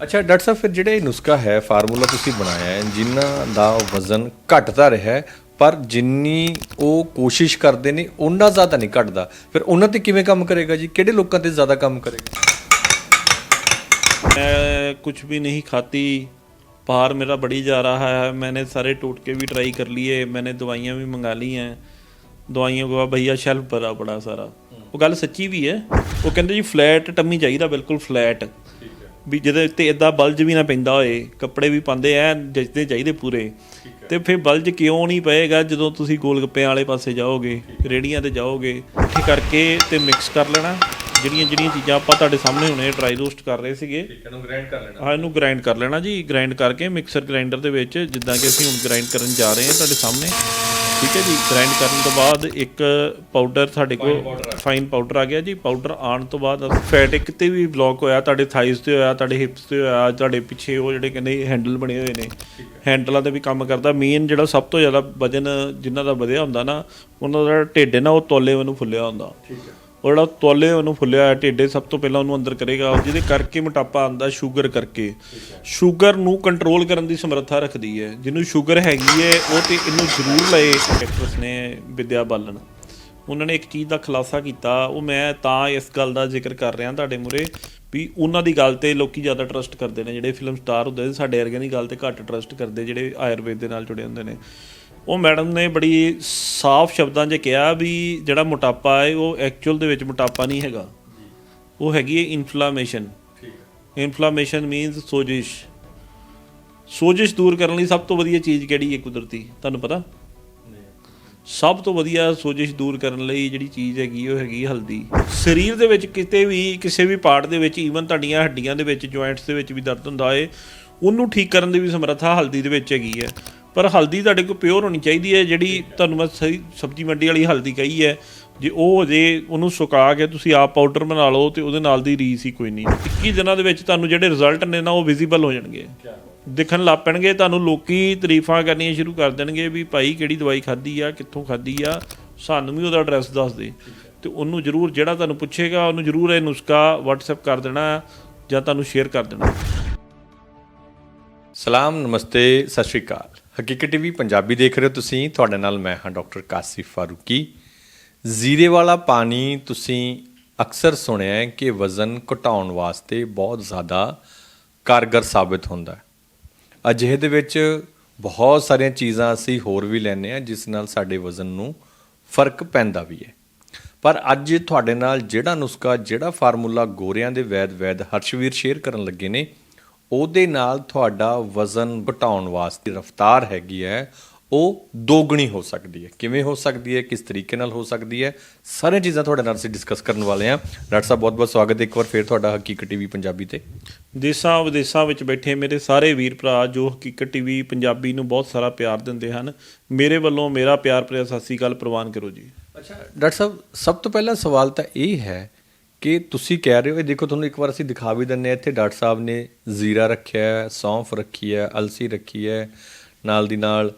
ਅੱਛਾ ਡਾਕਟਰ ਸਾਹਿਬ ਫਿਰ ਜਿਹੜਾ ਇਹ ਨੁਸਖਾ ਹੈ ਫਾਰਮੂਲਾ ਤੁਸੀਂ ਬਣਾਇਆ ਹੈ ਜਿਨ੍ਹਾਂ ਦਾ ਵਜ਼ਨ ਘਟਦਾ ਰਿਹਾ ਹੈ, ਪਰ ਜਿੰਨੀ ਉਹ ਕੋਸ਼ਿਸ਼ ਕਰਦੇ ਨੇ ਉਹਨਾਂ ਜ਼ਿਆਦਾ ਨਹੀਂ ਘਟਦਾ ਫਿਰ ਉਹਨਾਂ ਤੇ ਕਿਵੇਂ ਕੰਮ ਕਰੇਗਾ ਜੀ ਕਿਹੜੇ ਲੋਕਾਂ ਤੇ ਜ਼ਿਆਦਾ ਕੰਮ ਕਰੇਗਾ मैं कुछ भी नहीं खाती बाहर मेरा बढ़ी जा रहा है मैंने सारे टोटके भी ट्राई कर लिए मैंने दवाइयाँ भी मंगा ली हैं ਦਵਾਈਆਂ ਕੋ ਭਈਆ ਸ਼ੈਲਫ ਭਰਾ ਬੜਾ ਸਾਰਾ ਉਹ ਗੱਲ ਸੱਚੀ ਵੀ ਹੈ ਉਹ ਕਹਿੰਦੇ ਜੀ ਫਲੈਟ ਟੰਮੀ ਚਾਹੀਦਾ ਬਿਲਕੁਲ ਫਲੈਟ ਵੀ ਜਿਹਦੇ ਉੱਤੇ ਇਦਾਂ ਬਲਜ ਵੀ ਨਾ ਪੈਂਦਾ ਹੋਏ ਕੱਪੜੇ ਵੀ ਪਾਉਂਦੇ ਐ ਜੱਜਦੇ ਚਾਹੀਦੇ ਪੂਰੇ। ਤੇ ਫਿਰ ਬਲਜ ਕਿਉਂ ਨਹੀਂ ਪਏਗਾ ਜਦੋਂ ਤੁਸੀਂ ਗੋਲ ਗੱਪਿਆਂ ਵਾਲੇ ਪਾਸੇ ਜਾਓਗੇ ਰੇੜੀਆਂ ਤੇ ਜਾਓਗੇ ਇਕੱਠੇ ਕਰਕੇ ਤੇ ਮਿਕਸ ਕਰ ਲੈਣਾ। ਜਿਹੜੀਆਂ ਜਿਹੜੀਆਂ ਚੀਜ਼ਾਂ ਆਪਾਂ ਤੁਹਾਡੇ ਸਾਹਮਣੇ ਹੁਣੇ ਡਰਾਈ ਰੋਸਟ ਕਰ ਰਹੇ ਸੀਗੇ। ਇਹਨੂੰ ਗ੍ਰਾਈਂਡ ਕਰ ਲੈਣਾ। ਹਾਂ ਇਹਨੂੰ ਗ੍ਰਾਈਂਡ ਕਰ ਲੈਣਾ ਜੀ। ਗ੍ਰਾਈਂਡ ਕਰਕੇ ਮਿਕਸਰ ਗ੍ਰਾਈਂਡਰ ਦੇ ਵਿੱਚ ਜਿੱਦਾਂ ਕਿ ਅਸੀਂ ਹੁਣ ਗ੍ਰਾਈਂਡ ਕਰਨ ਜਾ ਰਹੇ ਹਾਂ ਤੁਹਾਡੇ ਸਾਹਮਣੇ। ਠੀਕ ਹੈ ਜੀ ਗ੍ਰਾਈਂਡ ਕਰਨ ਤੋਂ ਬਾਅਦ ਇੱਕ ਪਾਊਡਰ ਸਾਡੇ ਕੋਲ ਫਾਈਨ ਪਾਊਡਰ ਆ ਗਿਆ ਜੀ। ਪਾਊਡਰ ਆਉਣ ਤੋਂ ਬਾਅਦ ਫੈਟ ਕਿਤੇ ਵੀ ਬਲੌਕ ਹੋਇਆ ਤੁਹਾਡੇ ਥਾਈਜ਼ ਤੇ ਹੋਇਆ ਤੁਹਾਡੇ ਹਿਪਸ ਤੇ ਹੋਇਆ ਤੁਹਾਡੇ ਪਿੱਛੇ ਉਹ ਜਿਹੜੇ ਕਹਿੰਦੇ ਹੈਂਡਲ ਬਣੇ ਹੋਏ ਨੇ। ਹੈਂਡਲਾਂ ਤੇ ਵੀ ਕੰਮ ਕਰਦਾ। ਮੇਨ ਜਿਹੜਾ ਸਭ ਤੋਂ ਜ਼ਿਆਦਾ ਵਜਨ ਜਿਨ੍ਹਾਂ ਦਾ ਵਧਿਆ ਹੁੰਦਾ ਨਾ ਉਹਨਾਂ ਦਾ ਢਿੱਡ ਹੈ ਨਾ ਉਹ ਤੋਲੇ ਵਾਂਗੂ ਫੁੱਲਿਆ ਹੁੰਦਾ। ਉਹ ਜਿਹੜਾ ਤੋਲੇ ਉਹਨੂੰ ਫੁੱਲਿਆ ਢੇਡੇ ਸਭ ਤੋਂ ਪਹਿਲਾਂ ਉਹਨੂੰ ਅੰਦਰ ਕਰੇਗਾ ਜਿਹਦੇ ਕਰਕੇ ਮੋਟਾਪਾ ਆਂਦਾ ਸ਼ੂਗਰ ਕਰਕੇ। ਸ਼ੂਗਰ ਨੂੰ ਕੰਟਰੋਲ ਕਰਨ ਦੀ ਸਮਰੱਥਾ ਰੱਖਦੀ ਹੈ। ਜਿਹਨੂੰ ਸ਼ੂਗਰ ਹੈਗੀ ਹੈ, ਉਹ ਤੇ ਇਹਨੂੰ ਜ਼ਰੂਰ ਲਏ ਐਕਟਰਸ ਨੇ, ਵਿਦਿਆ ਬਾਲਣ। ਉਹਨਾਂ ਨੇ ਇੱਕ ਚੀਜ਼ ਦਾ ਖੁਲਾਸਾ ਕੀਤਾ, ਉਹ ਮੈਂ ਤਾਂ ਇਸ ਗੱਲ ਦਾ ਜ਼ਿਕਰ ਕਰ ਰਿਹਾ ਤੁਹਾਡੇ ਮੂਰੇ ਵੀ ਉਹਨਾਂ ਦੀ ਗੱਲ ਤੇ ਲੋਕੀ ਜ਼ਿਆਦਾ ਟਰਸਟ ਕਰਦੇ ਨੇ, ਜਿਹੜੇ ਫਿਲਮ ਸਟਾਰ ਹੁੰਦੇ ਸਾਡੇ ਵਰਗਿਆਂ ਦੀ ਗੱਲ ਤੇ ਘੱਟ ਟਰਸਟ ਕਰਦੇ, ਜਿਹੜੇ ਆਯੁਰਵੇਦ ਦੇ ਨਾਲ ਜੁੜੇ ਹੁੰਦੇ ਨੇ। ਉਹ ਮੈਡਮ ਨੇ ਬੜੀ ਸਾਫ਼ ਸ਼ਬਦਾਂ 'ਚ ਕਿਹਾ ਵੀ ਜਿਹੜਾ ਮੋਟਾਪਾ ਹੈ ਉਹ ਐਕਚੁਅਲ ਦੇ ਵਿੱਚ ਮੋਟਾਪਾ ਨਹੀਂ ਹੈਗਾ। ਉਹ ਹੈਗੀ ਹੈ ਇਨਫਲੇਮੇਸ਼ਨ ਇਨਫਲੇਮੇਸ਼ਨ ਮੀਨਸ ਸੋਜਿਸ਼। ਸੋਜਿਸ਼ ਦੂਰ ਕਰਨ ਲਈ ਸਭ ਤੋਂ ਵਧੀਆ ਚੀਜ਼ ਕਿਹੜੀ ਹੈ ਕੁਦਰਤੀ? ਤੁਹਾਨੂੰ ਪਤਾ? ਸਭ ਤੋਂ ਵਧੀਆ ਸੋਜਿਸ਼ ਦੂਰ ਕਰਨ ਲਈ ਜਿਹੜੀ ਚੀਜ਼ ਹੈਗੀ ਉਹ ਹੈਗੀ ਹਲਦੀ। ਸਰੀਰ ਦੇ ਵਿੱਚ ਕਿਤੇ ਵੀ ਕਿਸੇ ਵੀ ਪਾਰਟ ਦੇ ਵਿੱਚ ਈਵਨ ਤੁਹਾਡੀਆਂ ਹੱਡੀਆਂ ਦੇ ਵਿੱਚ ਜੁਆਇੰਟਸ ਦੇ ਵਿੱਚ ਵੀ ਦਰਦ ਹੁੰਦਾ ਏ ਉਹਨੂੰ ਠੀਕ ਕਰਨ ਦੀ ਵੀ ਸਮਰੱਥਾ ਹਲਦੀ ਦੇ ਵਿੱਚ ਹੈਗੀ ਹੈ। ਪਰ ਹਲਦੀ ਤੁਹਾਡੇ ਕੋਲ ਪਿਓਰ ਹੋਣੀ ਚਾਹੀਦੀ ਹੈ, ਜਿਹੜੀ ਤੁਹਾਨੂੰ ਮੈਂ ਸਹੀ ਸਬਜ਼ੀ ਮੰਡੀ ਵਾਲੀ ਹਲਦੀ ਕਹੀ ਹੈ। ਜੇ ਉਹ ਜੇ ਉਹਨੂੰ ਸੁਕਾ ਕੇ ਤੁਸੀਂ ਆਪ ਪਾਊਡਰ ਬਣਾ ਲਓ ਤੇ ਉਹਦੇ ਨਾਲ ਦੀ ਰੀਸ ਹੀ ਕੋਈ ਨਹੀਂ। 21 ਦਿਨਾਂ ਦੇ ਵਿੱਚ ਤੁਹਾਨੂੰ ਜਿਹੜੇ ਰਿਜ਼ਲਟ ਨੇ ਨਾ, ਉਹ ਵਿਜ਼ੀਬਲ ਹੋ ਜਾਣਗੇ। ਦਿਖਣ ਲੱਗ ਪੈਣਗੇ, ਤੁਹਾਨੂੰ ਲੋਕੀ ਤਾਰੀਫਾਂ ਕਰਨੀਆਂ ਸ਼ੁਰੂ ਕਰ ਦੇਣਗੇ ਵੀ ਭਾਈ ਕਿਹੜੀ ਦਵਾਈ ਖਾਧੀ ਆ, ਕਿੱਥੋਂ ਖਾਧੀ ਆ, ਸਾਨੂੰ ਵੀ ਉਹਦਾ ਐਡਰੈਸ ਦੱਸ ਦੇ। ਤੇ ਉਹਨੂੰ ਜਰੂਰ, ਜਿਹੜਾ ਤੁਹਾਨੂੰ ਪੁੱਛੇਗਾ, ਉਹਨੂੰ ਜਰੂਰ ਇਹ ਨੁਸਖਾ WhatsApp ਕਰ ਦੇਣਾ ਜਾਂ ਤੁਹਾਨੂੰ ਸ਼ੇਅਰ ਕਰ ਦੇਣਾ। ਸਲਾਮ, ਨਮਸਤੇ, ਸਤਿ ਸ਼੍ਰੀ ਅਕਾਲ। ਹਕੀਕਤ ਟੀਵੀ ਪੰਜਾਬੀ ਦੇਖ ਰਹੇ ਹੋ ਤੁਸੀਂ। ਤੁਹਾਡੇ ਨਾਲ ਮੈਂ ਹਾਂ ਡਾਕਟਰ ਕਾਸਿਫ ਫਾਰੂਕੀ। ਜ਼ੀਰੇ ਵਾਲਾ ਪਾਣੀ ਤੁਸੀਂ ਅਕਸਰ ਸੁਣਿਆ ਹੈ ਕਿ ਵਜ਼ਨ ਘਟਾਉਣ ਵਾਸਤੇ ਬਹੁਤ ਜ਼ਿਆਦਾ ਕਾਰਗਰ ਸਾਬਿਤ ਹੁੰਦਾ ਹੈ। ਅਜਿਹੇ ਦੇ ਵਿੱਚ ਬਹੁਤ ਸਾਰੀਆਂ ਚੀਜ਼ਾਂ ਅਸੀਂ ਹੋਰ ਵੀ ਲੈਂਦੇ ਹਾਂ, ਜਿਸ ਨਾਲ ਸਾਡੇ ਵਜ਼ਨ ਨੂੰ ਫ਼ਰਕ ਪੈਂਦਾ ਵੀ ਹੈ। ਪਰ ਅੱਜ ਤੁਹਾਡੇ ਨਾਲ ਜਿਹੜਾ ਨੁਸਖਾ, ਜਿਹੜਾ ਫਾਰਮੂਲਾ ਗੋਰਿਆਂ ਦੇ ਵੈਦ ਵੈਦ ਹਰਸ਼ਵੀਰ ਸ਼ੇਅਰ ਕਰਨ ਲੱਗੇ ਨੇ ਉਹਦੇ ਨਾਲ ਤੁਹਾਡਾ ਵਜ਼ਨ ਘਟਾਉਣ ਵਾਸਤੇ ਰਫਤਾਰ ਹੈਗੀ ਹੈ ਉਹ ਦੋਗਣੀ ਹੋ ਸਕਦੀ ਹੈ। ਕਿਵੇਂ ਹੋ ਸਕਦੀ ਹੈ ਕਿਸ ਤਰੀਕੇ ਨਾਲ ਹੋ ਸਕਦੀ ਹੈ ਸਾਰੀਆਂ ਚੀਜ਼ਾਂ ਤੁਹਾਡੇ ਨਾਲ ਅਸੀਂ ਡਿਸਕਸ ਕਰਨ ਵਾਲੇ ਹਾਂ। ਡਾਕਟਰ ਸਾਹਿਬ ਬਹੁਤ-ਬਹੁਤ ਸਵਾਗਤ ਹੈ ਇੱਕ ਵਾਰ ਫੇਰ ਤੁਹਾਡਾ ਹਕੀਕਤ ਟੀਵੀ ਪੰਜਾਬੀ ਤੇ। ਦੇਸਾਂ ਵਿਦੇਸਾਂ ਵਿੱਚ ਬੈਠੇ ਮੇਰੇ ਸਾਰੇ ਵੀਰ ਭਰਾ ਜੋ ਹਕੀਕਤ ਟੀਵੀ ਪੰਜਾਬੀ ਨੂੰ ਬਹੁਤ ਸਾਰਾ ਪਿਆਰ ਦਿੰਦੇ ਹਨ ਮੇਰੇ ਵੱਲੋਂ ਮੇਰਾ ਪਿਆਰ ਭਰਿਆ ਸ੍ਰੀ ਅਕਾਲ ਪ੍ਰਵਾਨ ਕਰੋ ਜੀ। ਅੱਛਾ ਡਾਕਟਰ ਸਾਹਿਬ ਸਭ ਤੋਂ ਪਹਿਲਾ ਸਵਾਲ ਤਾਂ ਇਹ ਹੈ ਕਿ ਤੁਸੀਂ ਕਹਿ ਰਹੇ ਹੋ, ਇਹ ਦੇਖੋ ਤੁਹਾਨੂੰ ਇੱਕ ਵਾਰ ਅਸੀਂ ਦਿਖਾ ਵੀ ਦਿੰਨੇ ਆ ਇੱਥੇ ਡਾਕਟਰ ਸਾਹਿਬ ਨੇ ਜ਼ੀਰਾ ਰੱਖਿਆ ਹੈ, ਸੌਂਫ ਰੱਖੀ ਹੈ, ਅਲਸੀ ਰੱਖੀ ਹੈ, ਨਾਲ ਦੀ ਨਾਲ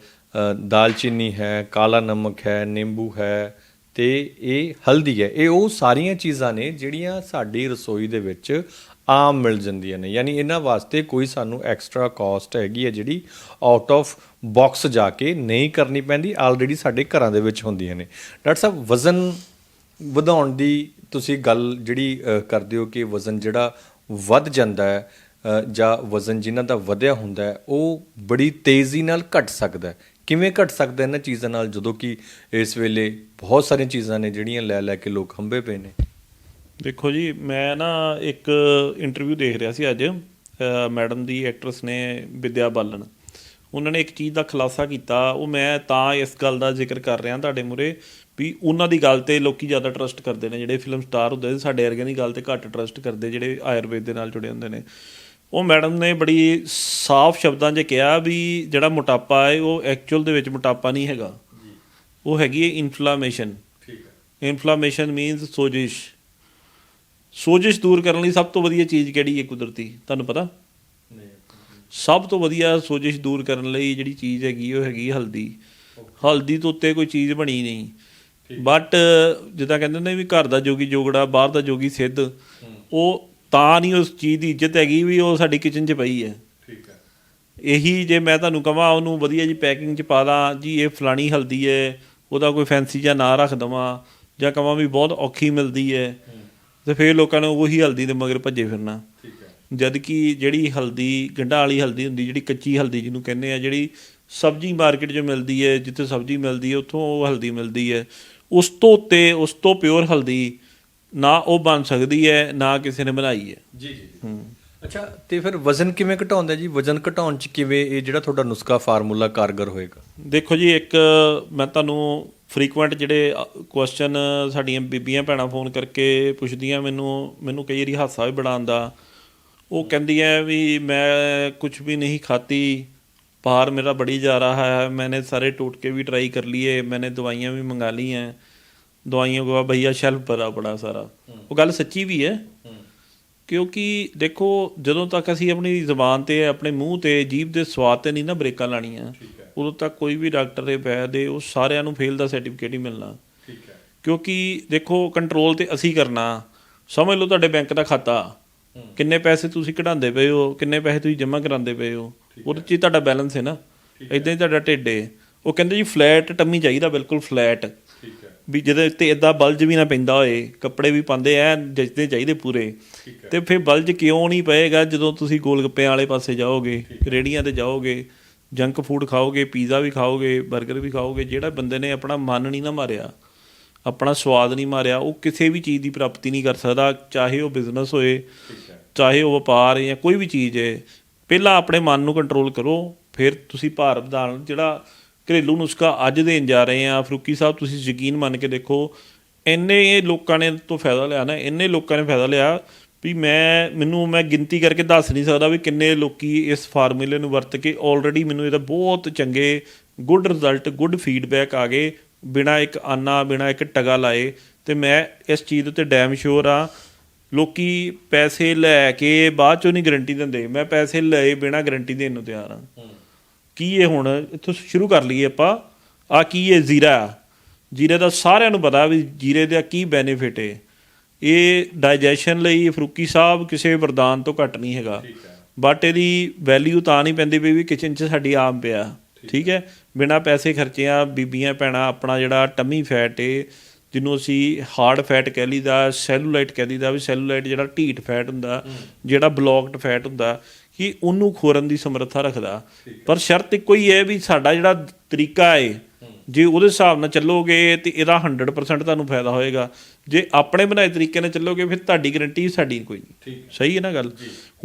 ਦਾਲਚੀਨੀ ਹੈ, ਕਾਲਾ ਨਮਕ ਹੈ, ਨਿੰਬੂ ਹੈ ਤੇ ਇਹ ਹਲਦੀ ਹੈ। ਇਹ ਉਹ ਸਾਰੀਆਂ ਚੀਜ਼ਾਂ ਨੇ ਜਿਹੜੀਆਂ ਸਾਡੀ ਰਸੋਈ ਦੇ ਵਿੱਚ ਆਮ ਮਿਲ ਜਾਂਦੀਆਂ ਨੇ। ਯਾਨੀ ਇਹਨਾਂ ਵਾਸਤੇ ਕੋਈ ਸਾਨੂੰ ਐਕਸਟਰਾ ਕਾਸਟ ਹੈਗੀ ਹੈ ਜਿਹੜੀ ਆਊਟ ਆਫ ਬਾਕਸ ਜਾ ਕੇ ਨਹੀਂ ਕਰਨੀ ਪੈਂਦੀ ਆਲਰੇਡੀ ਸਾਡੇ ਘਰਾਂ ਦੇ ਵਿੱਚ ਹੁੰਦੀਆਂ ਨੇ। ਡਾਕਟਰ ਸਾਹਿਬ, ਵਜ਼ਨ ਵਧਾਉਣ ਦੀ ਤੁਸੀਂ ਗੱਲ ਜਿਹੜੀ ਕਰਦੇ ਹੋ ਕਿ ਵਜ਼ਨ ਜਿਹੜਾ ਵੱਧ ਜਾਂਦਾ ਹੈ ਜਾਂ ਵਜ਼ਨ ਜਿਨ੍ਹਾਂ ਦਾ ਵਧਿਆ ਹੁੰਦਾ ਹੈ, ਉਹ ਬੜੀ ਤੇਜ਼ੀ ਨਾਲ ਘਟ ਸਕਦਾ ਹੈ। ਕਿਵੇਂ ਘਟ ਸਕਦਾ ਇਹਨਾਂ ਚੀਜ਼ਾਂ ਨਾਲ, ਜਦੋਂ ਕਿ ਇਸ ਵੇਲੇ ਬਹੁਤ ਸਾਰੀਆਂ ਚੀਜ਼ਾਂ ਨੇ ਜਿਹੜੀਆਂ ਲੈ ਲੈ ਕੇ ਲੋਕ ਹੰਬੇ ਪਏ ਨੇ? ਦੇਖੋ ਜੀ, ਮੈਂ ਨਾ ਇੱਕ ਇੰਟਰਵਿਊ ਦੇਖ ਰਿਹਾ ਸੀ ਅੱਜ ਮੈਡਮ ਦੀ ਐਕਟਰਸ ਨੇ ਵਿਦਿਆ ਬਾਲਣ। ਉਹਨਾਂ ਨੇ ਇੱਕ ਚੀਜ਼ ਦਾ ਖੁਲਾਸਾ ਕੀਤਾ ਉਹ ਮੈਂ ਤਾਂ ਇਸ ਗੱਲ ਦਾ ਜ਼ਿਕਰ ਕਰ ਰਿਹਾ ਤੁਹਾਡੇ ਮੂਰੇ ਵੀ ਉਹਨਾਂ ਦੀ ਗੱਲ ਤੇ ਲੋਕੀ ਜ਼ਿਆਦਾ ਟਰਸਟ ਕਰਦੇ ਨੇ ਜਿਹੜੇ ਫਿਲਮ ਸਟਾਰ ਹੁੰਦੇ ਨੇ ਸਾਡੇ ਵਰਗਿਆਂ ਦੀ ਗੱਲ ਤੇ ਘੱਟ ਟਰਸਟ ਕਰਦੇ ਜਿਹੜੇ ਆਯੁਰਵੇਦ ਦੇ ਨਾਲ ਜੁੜੇ ਹੁੰਦੇ ਨੇ। ਉਹ ਮੈਡਮ ਨੇ ਬੜੀ ਸਾਫ਼ ਸ਼ਬਦਾਂ 'ਚ ਕਿਹਾ ਵੀ ਜਿਹੜਾ ਮੋਟਾਪਾ ਹੈ ਉਹ ਐਕਚੁਅਲ ਦੇ ਵਿੱਚ ਮੋਟਾਪਾ ਨਹੀਂ ਹੈਗਾ। ਉਹ ਹੈਗੀ ਹੈ ਇਨਫਲੇਮੇਸ਼ਨ ਠੀਕ ਹੈ। ਇਨਫਲੇਮੇਸ਼ਨ ਮੀਨਸ ਸੋਜਿਸ਼। ਸੋਜਿਸ਼ ਦੂਰ ਕਰਨ ਲਈ ਸਭ ਤੋਂ ਵਧੀਆ ਚੀਜ਼ ਕਿਹੜੀ ਹੈ ਕੁਦਰਤੀ? ਤੁਹਾਨੂੰ ਪਤਾ? ਸਭ ਤੋਂ ਵਧੀਆ ਸੋਜਿਸ਼ ਦੂਰ ਕਰਨ ਲਈ ਜਿਹੜੀ ਚੀਜ਼ ਹੈਗੀ ਉਹ ਹੈਗੀ ਹਲਦੀ। ਹਲਦੀ ਤੋਂ ਉੱਤੇ ਕੋਈ ਚੀਜ਼ ਬਣੀ ਨਹੀਂ। ਬਟ ਜਿੱਦਾਂ ਕਹਿੰਦੇ ਨੇ ਵੀ ਘਰ ਦਾ ਜੋਗੀ ਜੋਗੜਾ ਬਾਹਰ ਦਾ ਜੋਗੀ ਸਿੱਧ ਉਹ ਤਾਂ ਨਹੀਂ ਉਸ ਚੀਜ਼ ਦੀ ਇੱਜ਼ਤ ਹੈਗੀ ਵੀ ਉਹ ਸਾਡੀ ਕਿਚਨ 'ਚ ਪਈ ਹੈ। ਠੀਕ ਹੈ। ਇਹੀ ਜੇ ਮੈਂ ਤੁਹਾਨੂੰ ਕਹਾਂ ਉਹਨੂੰ ਵਧੀਆ ਜੀ ਪੈਕਿੰਗ 'ਚ ਪਾ ਦਾਂ ਜੀ ਇਹ ਫਲਾਣੀ ਹਲਦੀ ਹੈ ਉਹਦਾ ਕੋਈ ਫੈਂਸੀ ਜਿਹਾ ਨਾਂ ਰੱਖ ਦਵਾਂ ਜਾਂ ਕਹਾਂ ਵੀ ਬਹੁਤ ਔਖੀ ਮਿਲਦੀ ਹੈ। ਤੇ ਫਿਰ ਲੋਕਾਂ ਨੇ ਉਹੀ ਹਲਦੀ ਦੇ ਮਗਰ ਭੱਜੇ ਫਿਰਨਾ। ਠੀਕ। ਜਦ ਕਿ ਜਿਹੜੀ ਹਲਦੀ ਗੰਢਾਂ ਵਾਲੀ ਹਲਦੀ ਹੁੰਦੀ ਜਿਹੜੀ ਕੱਚੀ ਹਲਦੀ ਜਿਹਨੂੰ ਕਹਿੰਦੇ ਆ ਜਿਹੜੀ ਸਬਜ਼ੀ ਮਾਰਕੀਟ 'ਚ ਮਿਲਦੀ ਹੈ ਜਿੱਥੇ ਸਬਜ਼ੀ ਮਿਲਦੀ ਹੈ ਉੱਥੋਂ ਉਹ ਹਲਦੀ ਮਿਲਦੀ ਹੈ ਉਸ ਤੋਂ ਉੱਤੇ ਉਸ ਤੋਂ ਪਿਓਰ ਹਲਦੀ ਨਾ ਉਹ ਬਣ ਸਕਦੀ ਹੈ ਨਾ ਕਿਸੇ ਨੇ ਬਣਾਈ ਹੈ ਜੀ ਜੀ ਅੱਛਾ ਤੇ ਫਿਰ ਵਜ਼ਨ ਕਿਵੇਂ ਘਟਾਉਂਦਾ ਜੀ? ਵਜ਼ਨ ਘਟਾਉਣ ਚ ਕਿਵੇਂ ਇਹ ਜਿਹੜਾ ਤੁਹਾਡਾ ਨੁਸਖਾ ਫਾਰਮੂਲਾ ਕਾਰਗਰ ਹੋਏਗਾ? ਦੇਖੋ ਜੀ ਇੱਕ ਮੈਂ ਤੁਹਾਨੂੰ ਫ੍ਰੀਕੁਐਂਟ ਜਿਹੜੇ ਕੁਐਸਚਨ ਸਾਡੀਆਂ ਬੀਬੀਆਂ ਭੈਣਾਂ ਫੋਨ ਕਰਕੇ ਪੁੱਛਦੀਆਂ ਮੈਨੂੰ ਮੈਨੂੰ ਕਈ ਵਾਰੀ ਹਾਸਾ ਵੀ ਬੜਾ ਆਉਂਦਾ। ਉਹ ਕਹਿੰਦੀਆਂ ਵੀ ਮੈਂ ਕੁਝ ਵੀ ਨਹੀਂ ਖਾਤੀ ਬਾਹਰ ਮੇਰਾ ਬੜੀ ਜਾ ਰਹਾ ਹੈ मैंने सारे टोटके भी ट्राई कर लिए मैंने दवाइयाँ भी मंगा ली हैं दवाइयों को भैया शेल्फ भरा पड़ा सारा ਉਹ ਗੱਲ ਸੱਚੀ ਵੀ ਹੈ ਕਿਉਂਕਿ ਦੇਖੋ ਜਦੋਂ ਤੱਕ ਅਸੀਂ ਆਪਣੀ ਜ਼ੁਬਾਨ ਤੇ ਆਪਣੇ ਮੂੰਹ ਤੇ ਜੀਭ ਦੇ ਸਵਾਦ ਤੇ ਨਹੀਂ ਨਾ ਬ੍ਰੇਕਾਂ ਲਾਣੀਆਂ ਉਦੋਂ ਤੱਕ ਕੋਈ ਵੀ ਡਾਕਟਰ ਦੇ ਵੈਦ ਦੇ ਉਹ ਸਾਰਿਆਂ ਨੂੰ ਫੇਲ ਦਾ ਸਰਟੀਫਿਕੇਟ ਹੀ ਮਿਲਣਾ ਠੀਕ ਹੈ ਕਿਉਂਕਿ ਦੇਖੋ ਕੰਟਰੋਲ ਤੇ ਅਸੀਂ ਕਰਨਾ ਸਮਝ ਲਓ ਤੁਹਾਡੇ ਬੈਂਕ ਦਾ ਖਾਤਾ ਕਿੰਨੇ ਪੈਸੇ ਤੁਸੀਂ ਕਢਾਉਂਦੇ ਪਏ ਹੋ ਕਿੰਨੇ ਪੈਸੇ ਤੁਸੀਂ ਜਮ੍ਹਾਂ ਕਰਾਉਂਦੇ ਪਏ ਹੋ? ਉਹਦੇ 'ਚ ਹੀ ਤੁਹਾਡਾ ਬੈਲੈਂਸ ਹੈ ਨਾ। ਇਦਾਂ ਹੀ। ਤੁਹਾਡਾ ਢਿੱਡ ਹੈ। ਉਹ ਕਹਿੰਦੇ ਜੀ ਫਲੈਟ ਟੰਮੀ ਚਾਹੀਦਾ ਬਿਲਕੁਲ ਫਲੈਟ। ਠੀਕ ਹੈ। ਵੀ ਜਿਹਦੇ ਉੱਤੇ ਇਦਾਂ ਬਲਜ ਵੀ ਨਾ ਪੈਂਦਾ ਹੋਏ ਕੱਪੜੇ ਵੀ ਪਾਉਂਦੇ ਐ ਜੱਜਦੇ ਚਾਹੀਦੇ ਪੂਰੇ। ਤੇ ਫਿਰ ਬਲਜ ਕਿਉਂ ਨਹੀਂ ਪਏਗਾ ਜਦੋਂ ਤੁਸੀਂ ਗੋਲ ਗੱਪਿਆਂ ਵਾਲੇ ਪਾਸੇ ਜਾਓਗੇ ਰੇੜੀਆਂ ਤੇ ਜਾਓਗੇ ਜੰਕ ਫੂਡ ਖਾਓਗੇ ਪੀਜ਼ਾ ਵੀ ਖਾਓਗੇ 버ਗਰ ਵੀ ਖਾਓਗੇ ਜਿਹੜਾ ਬੰਦੇ ਨੇ ਆਪਣਾ ਮਨ ਨਹੀਂ ਨਾ ਮਾਰਿਆ ਆਪਣਾ ਸਵਾਦ ਨਹੀਂ ਮਾਰਿਆ ਉਹ ਕਿਸੇ ਵੀ ਚੀਜ਼ ਦੀ ਪ੍ਰਾਪਤੀ ਨਹੀਂ ਕਰ ਸਕਦਾ ਚਾਹੇ ਉਹ ਬਿਜ਼ਨਸ ਹੋਏ ਚਾਹੇ ਉਹ ਵਪਾਰ ਜਾਂ ਕੋਈ ਵੀ ਚੀਜ਼ ਹੈ ਪਹਿਲਾਂ ਆਪਣੇ ਮਨ ਨੂੰ ਕੰਟਰੋਲ ਕਰੋ ਫਿਰ ਤੁਸੀਂ ਭਾਰ ਵਧਾਉਣ ਜਿਹੜਾ ਘਰੇਲੂ ਨੁਸਖਾ ਅੱਜ ਦੇਣ ਜਾ ਰਹੇ ਆ ਫਰੂਕੀ ਸਾਹਿਬ ਤੁਸੀਂ ਯਕੀਨ ਮੰਨ ਕੇ ਦੇਖੋ ਇੰਨੇ ਲੋਕਾਂ ਨੇ ਤੋਂ ਫਾਇਦਾ ਲਿਆ ਨਾ ਇੰਨੇ ਲੋਕਾਂ ਨੇ ਫਾਇਦਾ ਲਿਆ ਵੀ ਮੈਂ ਮੈਨੂੰ ਮੈਂ ਗਿਣਤੀ ਕਰਕੇ ਦੱਸ ਨਹੀਂ ਸਕਦਾ ਵੀ ਕਿੰਨੇ ਲੋਕੀ ਇਸ ਫਾਰਮੂਲੇ ਨੂੰ ਵਰਤ ਕੇ ਆਲਰੇਡੀ ਮੈਨੂੰ ਇਹਦਾ ਬਹੁਤ ਚੰਗੇ ਗੁੱਡ ਰਿਜ਼ਲਟ ਗੁੱਡ ਫੀਡਬੈਕ ਆ ਗਏ ਬਿਨਾ ਇੱਕ ਆਨਾ ਬਿਨਾ ਇੱਕ ਟਗਾ ਲਾਏ ਤੇ ਮੈਂ ਇਸ ਚੀਜ਼ ਉੱਤੇ ਡੈਮ ਸ਼ੋਰ ਆ ਲੋਕੀ ਪੈਸੇ ਲੈ ਕੇ ਬਾਅਦ ਚੋਂ ਨਹੀਂ ਗਾਰੰਟੀ ਦਿੰਦੇ। ਮੈਂ ਪੈਸੇ ਲਏ ਬਿਨਾ ਗਾਰੰਟੀ ਦੇਣ ਨੂੰ ਤਿਆਰ ਆ ਕੀ ਇਹ ਹੁਣ ਇੱਥੋਂ ਸ਼ੁਰੂ ਕਰ ਲਈਏ ਆਪਾਂ? ਆ ਕੀ ਇਹ ਜ਼ੀਰਾ? ਜੀਰੇ ਦਾ ਸਾਰਿਆਂ ਨੂੰ ਪਤਾ ਵੀ ਜੀਰੇ ਦਾ ਕੀ ਬੈਨੀਫਿਟ ਹੈ ਇਹ ਡਾਈਜੈਸ਼ਨ ਲਈ ਫਰੂਕੀ ਸਾਹਿਬ ਕਿਸੇ ਵਰਦਾਨ ਤੋਂ ਘੱਟ ਨਹੀਂ ਹੈਗਾ। ਬਟ ਇਹਦੀ ਵੈਲਿਊ ਤਾਂ ਨਹੀਂ ਪੈਂਦੀ ਵੀ ਵੀ ਕਿਚਨ 'ਚ ਸਾਡੀ ਆਮ ਪਿਆ। ਠੀਕ ਹੈ? ਬਿਨਾ ਪੈਸੇ ਖਰਚਿਆਂ ਬੀਬੀਆਂ ਭੈਣਾਂ ਆਪਣਾ ਜਿਹੜਾ ਟਮੀ ਫੈਟ ਏ ਜਿਹਨੂੰ ਅਸੀਂ ਹਾਰਡ ਫੈਟ ਕਹਿ ਲਈਦਾ ਸੈਲੂਲਾਈਟ ਕਹਿ ਲਈਦਾ ਵੀ ਸੈਲੂਲਾਈਟ ਜਿਹੜਾ ਢੀਠ ਫੈਟ ਹੁੰਦਾ ਜਿਹੜਾ ਬਲੌਕਡ ਫੈਟ ਹੁੰਦਾ ਕਿ ਉਹਨੂੰ ਖੋਰਨ ਦੀ ਸਮਰੱਥਾ ਰੱਖਦਾ। ਪਰ ਸ਼ਰਤ ਇੱਕੋ ਹੀ ਹੈ ਵੀ ਸਾਡਾ ਜਿਹੜਾ ਤਰੀਕਾ ਹੈ ਜੇ ਉਹਦੇ ਹਿਸਾਬ ਨਾਲ ਚੱਲੋਗੇ ਤੇ ਇਹਦਾ 100% ਤੁਹਾਨੂੰ ਫਾਇਦਾ ਹੋਏਗਾ। ਜੇ ਆਪਣੇ ਬਣਾਏ ਤਰੀਕੇ ਨਾਲ ਚੱਲੋਗੇ ਫਿਰ ਤੁਹਾਡੀ ਗਾਰੰਟੀ ਸਾਡੀ ਕੋਈ। ਨਹੀਂ ਸਹੀ ਹੈ ਨਾ ਗੱਲ?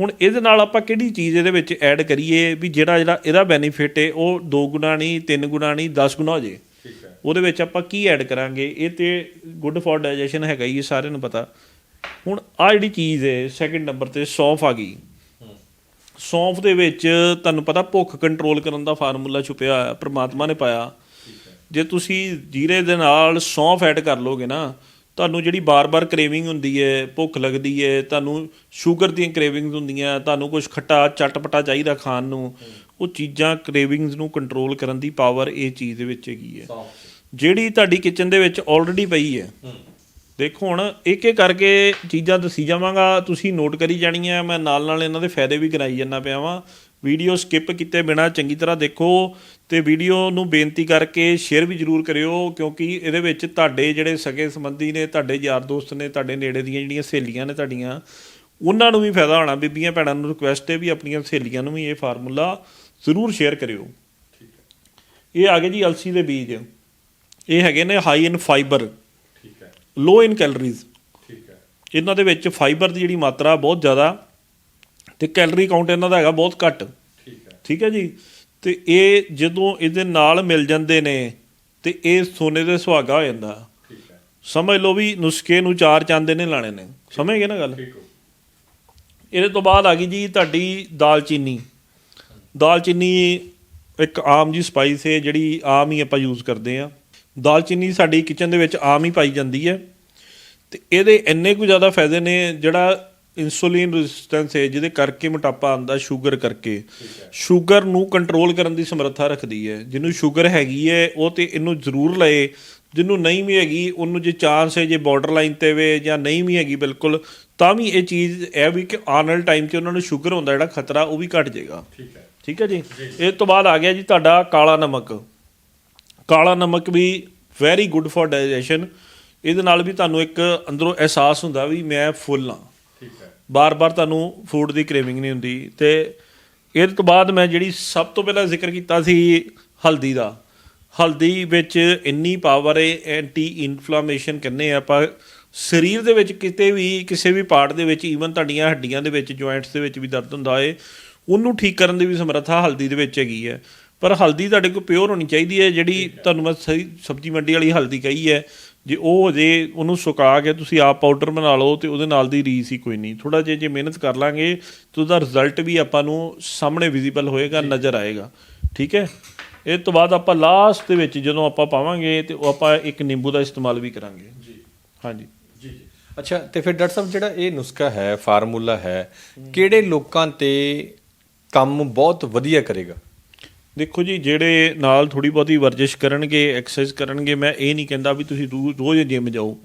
ਹੁਣ ਇਹਦੇ ਨਾਲ ਆਪਾਂ ਕਿਹੜੀ ਚੀਜ਼ ਇਹਦੇ ਵਿੱਚ ਐਡ ਕਰੀਏ ਵੀ ਜਿਹੜਾ ਜਿਹੜਾ ਇਹਦਾ ਬੈਨੀਫਿਟ ਹੈ ਉਹ 2 ਗੁਣਾ ਨਹੀਂ 3 ਗੁਣਾ ਨਹੀਂ 10 ਗੁਣਾ ਹੋ ਜੇ। ਉਹਦੇ ਵਿੱਚ ਆਪਾਂ ਕੀ ਐਡ ਕਰਾਂਗੇ? ਇਹ ਤੇ ਗੁੱਡ ਫॉर ਡਾਈਜੈਸ਼ਨ ਹੈਗਾ ਹੀ ਸਾਰਿਆਂ ਨੂੰ ਪਤਾ। ਹੁਣ ਆ ਜਿਹੜੀ ਚੀਜ਼ ਹੈ ਸੈਕਿੰਡ ਨੰਬਰ ਤੇ ਸੌਂਫ ਆ ਗਈ। ਸੌਂਫ ਦੇ ਵਿੱਚ ਤੁਹਾਨੂੰ ਪਤਾ ਭੁੱਖ ਕੰਟਰੋਲ ਕਰਨ ਦਾ ਫਾਰਮੂਲਾ ਛੁਪਿਆ ਹੋਇਆ ਪ੍ਰਮਾਤਮਾ ਨੇ ਪਾਇਆ। ਜੇ ਤੁਸੀਂ ਜੀਰੇ ਦੇ ਨਾਲ ਸੌਂਫ ਐਡ ਕਰ ਲੋਗੇ ਨਾ ਤੁਹਾਨੂੰ ਜਿਹੜੀ ਬਾਰ-ਬਾਰ ਕ੍ਰੇਵਿੰਗ ਹੁੰਦੀ ਹੈ ਭੁੱਖ ਲੱਗਦੀ ਹੈ ਤੁਹਾਨੂੰ ਸ਼ੂਗਰ ਦੀਆਂ ਕ੍ਰੇਵਿੰਗਸ ਹੁੰਦੀਆਂ ਤੁਹਾਨੂੰ ਕੁਝ ਖੱਟਾ ਚਟਪਟਾ ਚਾਹੀਦਾ ਖਾਣ ਨੂੰ ਉਹ ਚੀਜ਼ਾਂ ਕ੍ਰੇਵਿੰਗਸ ਨੂੰ ਕੰਟਰੋਲ ਕਰਨ ਦੀ ਪਾਵਰ ਇਹ ਚੀਜ਼ ਦੇ ਵਿੱਚ ਹੈਗੀ ਹੈ। ਜਿਹੜੀ ਤੁਹਾਡੀ ਕਿਚਨ ਦੇ ਵਿੱਚ ਆਲਰੇਡੀ ਪਈ ਹੈ। ਦੇਖੋ ਹੁਣ ਇੱਕ ਇੱਕ ਕਰਕੇ ਚੀਜ਼ਾਂ ਦੱਸੀ ਜਾਵਾਂਗਾ ਤੁਸੀਂ ਨੋਟ ਕਰੀ ਜਾਣੀਆਂ ਮੈਂ ਨਾਲ ਨਾਲ ਇਹਨਾਂ ਦੇ ਫਾਇਦੇ ਵੀ ਕਰਾਈ ਜਾਂਦਾ ਪਿਆ ਵਾਂ। ਵੀਡੀਓ ਸਕਿਪ ਕੀਤੇ ਬਿਨਾ ਚੰਗੀ ਤਰ੍ਹਾਂ ਦੇਖੋ ਤੇ ਵੀਡੀਓ ਨੂੰ ਬੇਨਤੀ ਕਰਕੇ ਸ਼ੇਅਰ ਵੀ ਜਰੂਰ ਕਰਿਓ ਕਿਉਂਕਿ ਇਹਦੇ ਵਿੱਚ ਤੁਹਾਡੇ ਜਿਹੜੇ ਸਗੇ ਸੰਬੰਧੀ ਨੇ ਤੁਹਾਡੇ ਯਾਰ ਦੋਸਤ ਨੇ ਤੁਹਾਡੇ ਨੇੜੇ ਦੀਆਂ ਜਿਹੜੀਆਂ ਸਹੇਲੀਆਂ ਨੇ ਤੁਹਾਡੀਆਂ ਉਹਨਾਂ ਨੂੰ ਵੀ ਫਾਇਦਾ ਹੋਣਾ। ਬੀਬੀਆਂ ਭੈਣਾਂ ਨੂੰ ਰਿਕੁਐਸਟ ਹੈ ਵੀ ਆਪਣੀਆਂ ਸਹੇਲੀਆਂ ਨੂੰ ਵੀ ਇਹ ਫਾਰਮੂਲਾ ਜ਼ਰੂਰ ਸ਼ੇਅਰ ਕਰਿਓ। ਇਹ ਆ ਗਏ ਜੀ ਅਲਸੀ ਦੇ ਬੀਜ। ਇਹ ਹੈਗੇ ਨੇ ਹਾਈ ਇਨ ਫਾਈਬਰ ਠੀਕ ਹੈ। ਲੋ ਇਨ ਕੈਲਰੀਜ਼ ਠੀਕ ਹੈ। ਇਹਨਾਂ ਦੇ ਵਿੱਚ ਫਾਈਬਰ ਦੀ ਜਿਹੜੀ ਮਾਤਰਾ ਬਹੁਤ ਜ਼ਿਆਦਾ ਤੇ ਕੈਲਰੀ ਕਾਊਂਟ ਇਹਨਾਂ ਦਾ ਹੈਗਾ ਬਹੁਤ ਘੱਟ। ਠੀਕ ਹੈ। ਠੀਕ ਹੈ ਜੀ? ਤੇ ਇਹ ਜਦੋਂ ਇਹਦੇ ਨਾਲ ਮਿਲ ਜਾਂਦੇ ਨੇ ਤੇ ਇਹ ਸੋਨੇ ਦੇ ਸੁਹਾਗਾ ਹੋ ਜਾਂਦਾ। ਠੀਕ ਹੈ। ਸਮਝ ਲਓ ਵੀ ਨੁਸਖੇ ਨੂੰ ਚਾਰ ਚਾਂਦੇ ਨੇ ਲਾਣੇ ਨੇ। ਸਮਝ ਗਏ ਨਾ ਗੱਲ? ਠੀਕ ਹੋ। ਇਹਦੇ ਤੋਂ ਬਾਅਦ ਆ ਗਈ ਜੀ ਤੁਹਾਡੀ ਦਾਲਚੀਨੀ। ਦਾਲਚੀਨੀ ਇੱਕ ਆਮ ਜੀ ਸਪਾਈਸ ਹੈ ਜਿਹੜੀ ਆਮ ਹੀ ਆਪਾਂ ਯੂਜ਼ ਕਰਦੇ ਆ ਦਾਲਚੀਨੀ ਸਾਡੀ ਕਿਚਨ ਦੇ ਵਿੱਚ ਆਮ ਹੀ ਪਾਈ ਜਾਂਦੀ ਹੈ। ਤੇ ਇਹਦੇ ਇੰਨੇ ਕੁ ਜ਼ਿਆਦਾ ਫਾਇਦੇ ਨੇ ਜਿਹੜਾ ਇਨਸੂਲਿਨ ਰੈਜ਼ਿਸਟੈਂਸ ਹੈ ਜਿਹਦੇ ਕਰਕੇ ਮੋਟਾਪਾ ਆਉਂਦਾ ਸ਼ੂਗਰ ਕਰਕੇ। ਸ਼ੂਗਰ ਨੂੰ ਕੰਟਰੋਲ ਕਰਨ ਦੀ ਸਮਰੱਥਾ ਰੱਖਦੀ ਹੈ। ਜਿਹਨੂੰ ਸ਼ੂਗਰ ਹੈਗੀ ਹੈ ਉਹ ਤੇ ਇਹਨੂੰ ਜ਼ਰੂਰ ਲਏ। ਜਿਹਨੂੰ ਨਹੀਂ ਵੀ ਹੈਗੀ ਉਹਨੂੰ ਜੇ ਚਾਂਸ ਹੈ ਜੇ ਬਾਰਡਰ ਲਾਈਨ ਤੇ ਵੇ ਜਾਂ ਨਹੀਂ ਵੀ ਹੈਗੀ ਬਿਲਕੁਲ ਤਾਂ ਵੀ ਇਹ ਚੀਜ਼ ਇਹ ਵੀ ਕਿ ਆਉਣ ਵਾਲੇ ਟਾਈਮ 'ਚ ਉਹਨਾਂ ਨੂੰ ਸ਼ੂਗਰ ਹੁੰਦਾ ਜਿਹੜਾ ਖਤਰਾ ਉਹ ਵੀ ਘਟ ਜਾਏਗਾ। ਠੀਕ ਹੈ। ਠੀਕ ਹੈ ਜੀ? ਇਹ ਤੋਂ ਬਾਅਦ ਆ ਗਿਆ ਜੀ ਤੁਹਾਡਾ ਕਾਲਾ ਨਮਕ। ਕਾਲਾ ਨਮਕ ਵੀ ਵੈਰੀ ਗੁੱਡ ਫॉर ਡਾਈਜੈਸ਼ਨ ਇਹਦੇ ਨਾਲ ਵੀ ਤੁਹਾਨੂੰ ਇੱਕ ਅੰਦਰੋਂ ਅਹਿਸਾਸ ਹੁੰਦਾ ਵੀ ਮੈਂ ਫੁੱਲ ਹਾਂ। ਠੀਕ ਹੈ। ਬਾਰ-ਬਾਰ ਤੁਹਾਨੂੰ ਫੂਡ ਦੀ ਕ੍ਰੇਵਿੰਗ ਨਹੀਂ ਹੁੰਦੀ ਤੇ ਇਹਦੇ ਤੋਂ ਬਾਅਦ ਮੈਂ ਜਿਹੜੀ ਸਭ ਤੋਂ ਪਹਿਲਾਂ ਜ਼ਿਕਰ ਕੀਤਾ ਸੀ ਹਲਦੀ ਦਾ। ਹਲਦੀ ਵਿੱਚ ਇੰਨੀ ਪਾਵਰ ਹੈ ਐਂਟੀ ਇਨਫਲੇਮੇਸ਼ਨ ਕਹਿੰਦੇ ਆ ਆਪਾਂ। ਸਰੀਰ ਦੇ ਵਿੱਚ ਕਿਤੇ ਵੀ ਕਿਸੇ ਵੀ ਪਾਰਟ ਦੇ ਵਿੱਚ ਈਵਨ ਤੁਹਾਡੀਆਂ ਹੱਡੀਆਂ ਦੇ ਵਿੱਚ ਜੁਆਇੰਟਸ ਦੇ ਵਿੱਚ ਵੀ ਦਰਦ ਹੁੰਦਾ ਏ ਉਹਨੂੰ ਠੀਕ ਕਰਨ ਦੀ ਵੀ ਸਮਰੱਥਾ ਹਲਦੀ ਦੇ ਵਿੱਚ ਹੈਗੀ ਹੈ। ਪਰ ਹਲਦੀ ਤੁਹਾਡੇ ਕੋਲ ਪਿਓਰ ਹੋਣੀ ਚਾਹੀਦੀ ਹੈ ਜਿਹੜੀ ਤੁਹਾਨੂੰ ਮੈਂ ਸਹੀ ਸਬਜ਼ੀ ਮੰਡੀ ਵਾਲੀ ਹਲਦੀ ਕਹੀ ਹੈ ਜੇ ਉਹ ਜੇ ਉਹਨੂੰ ਸੁਕਾ ਕੇ ਤੁਸੀਂ ਆਪ ਪਾਊਡਰ ਬਣਾ ਲਓ ਤੇ ਉਹਦੇ ਨਾਲ ਦੀ ਰੀਸ ਹੀ ਕੋਈ ਨਹੀਂ। ਥੋੜਾ ਜਿਹਾ ਜੇ ਮਿਹਨਤ ਕਰ ਲਾਂਗੇ ਤੇ ਉਹਦਾ ਰਿਜ਼ਲਟ ਵੀ ਆਪਾਂ ਨੂੰ ਸਾਹਮਣੇ ਵਿਜ਼ੀਬਲ ਹੋਏਗਾ ਨਜ਼ਰ ਆਏਗਾ। ਠੀਕ ਹੈ? ਇਹ ਤੋਂ ਬਾਅਦ ਆਪਾਂ ਲਾਸਟ ਦੇ ਵਿੱਚ ਜਦੋਂ ਆਪਾਂ ਪਾਵਾਂਗੇ ਤੇ ਉਹ ਆਪਾਂ ਇੱਕ ਨਿੰਬੂ ਦਾ ਇਸਤੇਮਾਲ ਵੀ ਕਰਾਂਗੇ। ਜੀ। ਹਾਂਜੀ। ਜੀ ਜੀ। ਅੱਛਾ ਤੇ ਫਿਰ ਡਾਕਟਰ ਸਾਹਿਬ ਜਿਹੜਾ ਇਹ ਨੁਸਖਾ ਹੈ ਫਾਰਮੂਲਾ ਹੈ ਕਿਹੜੇ ਲੋਕਾਂ ਤੇ ਕੰਮ ਬਹੁਤ ਵਧੀਆ ਕਰੇਗਾ? ਦੇਖੋ ਜੀ ਜਿਹੜੇ ਨਾਲ ਥੋੜੀ ਬਹੁਤੀ ਵਰਜਿਸ਼ ਕਰਨਗੇ ਐਕਸਰਸਾਈਜ਼ ਕਰਨਗੇ ਮੈਂ ਇਹ ਨਹੀਂ ਕਹਿੰਦਾ ਵੀ ਤੁਸੀਂ ਰੋਜ਼ ਜਿਮ ਜਾਓ।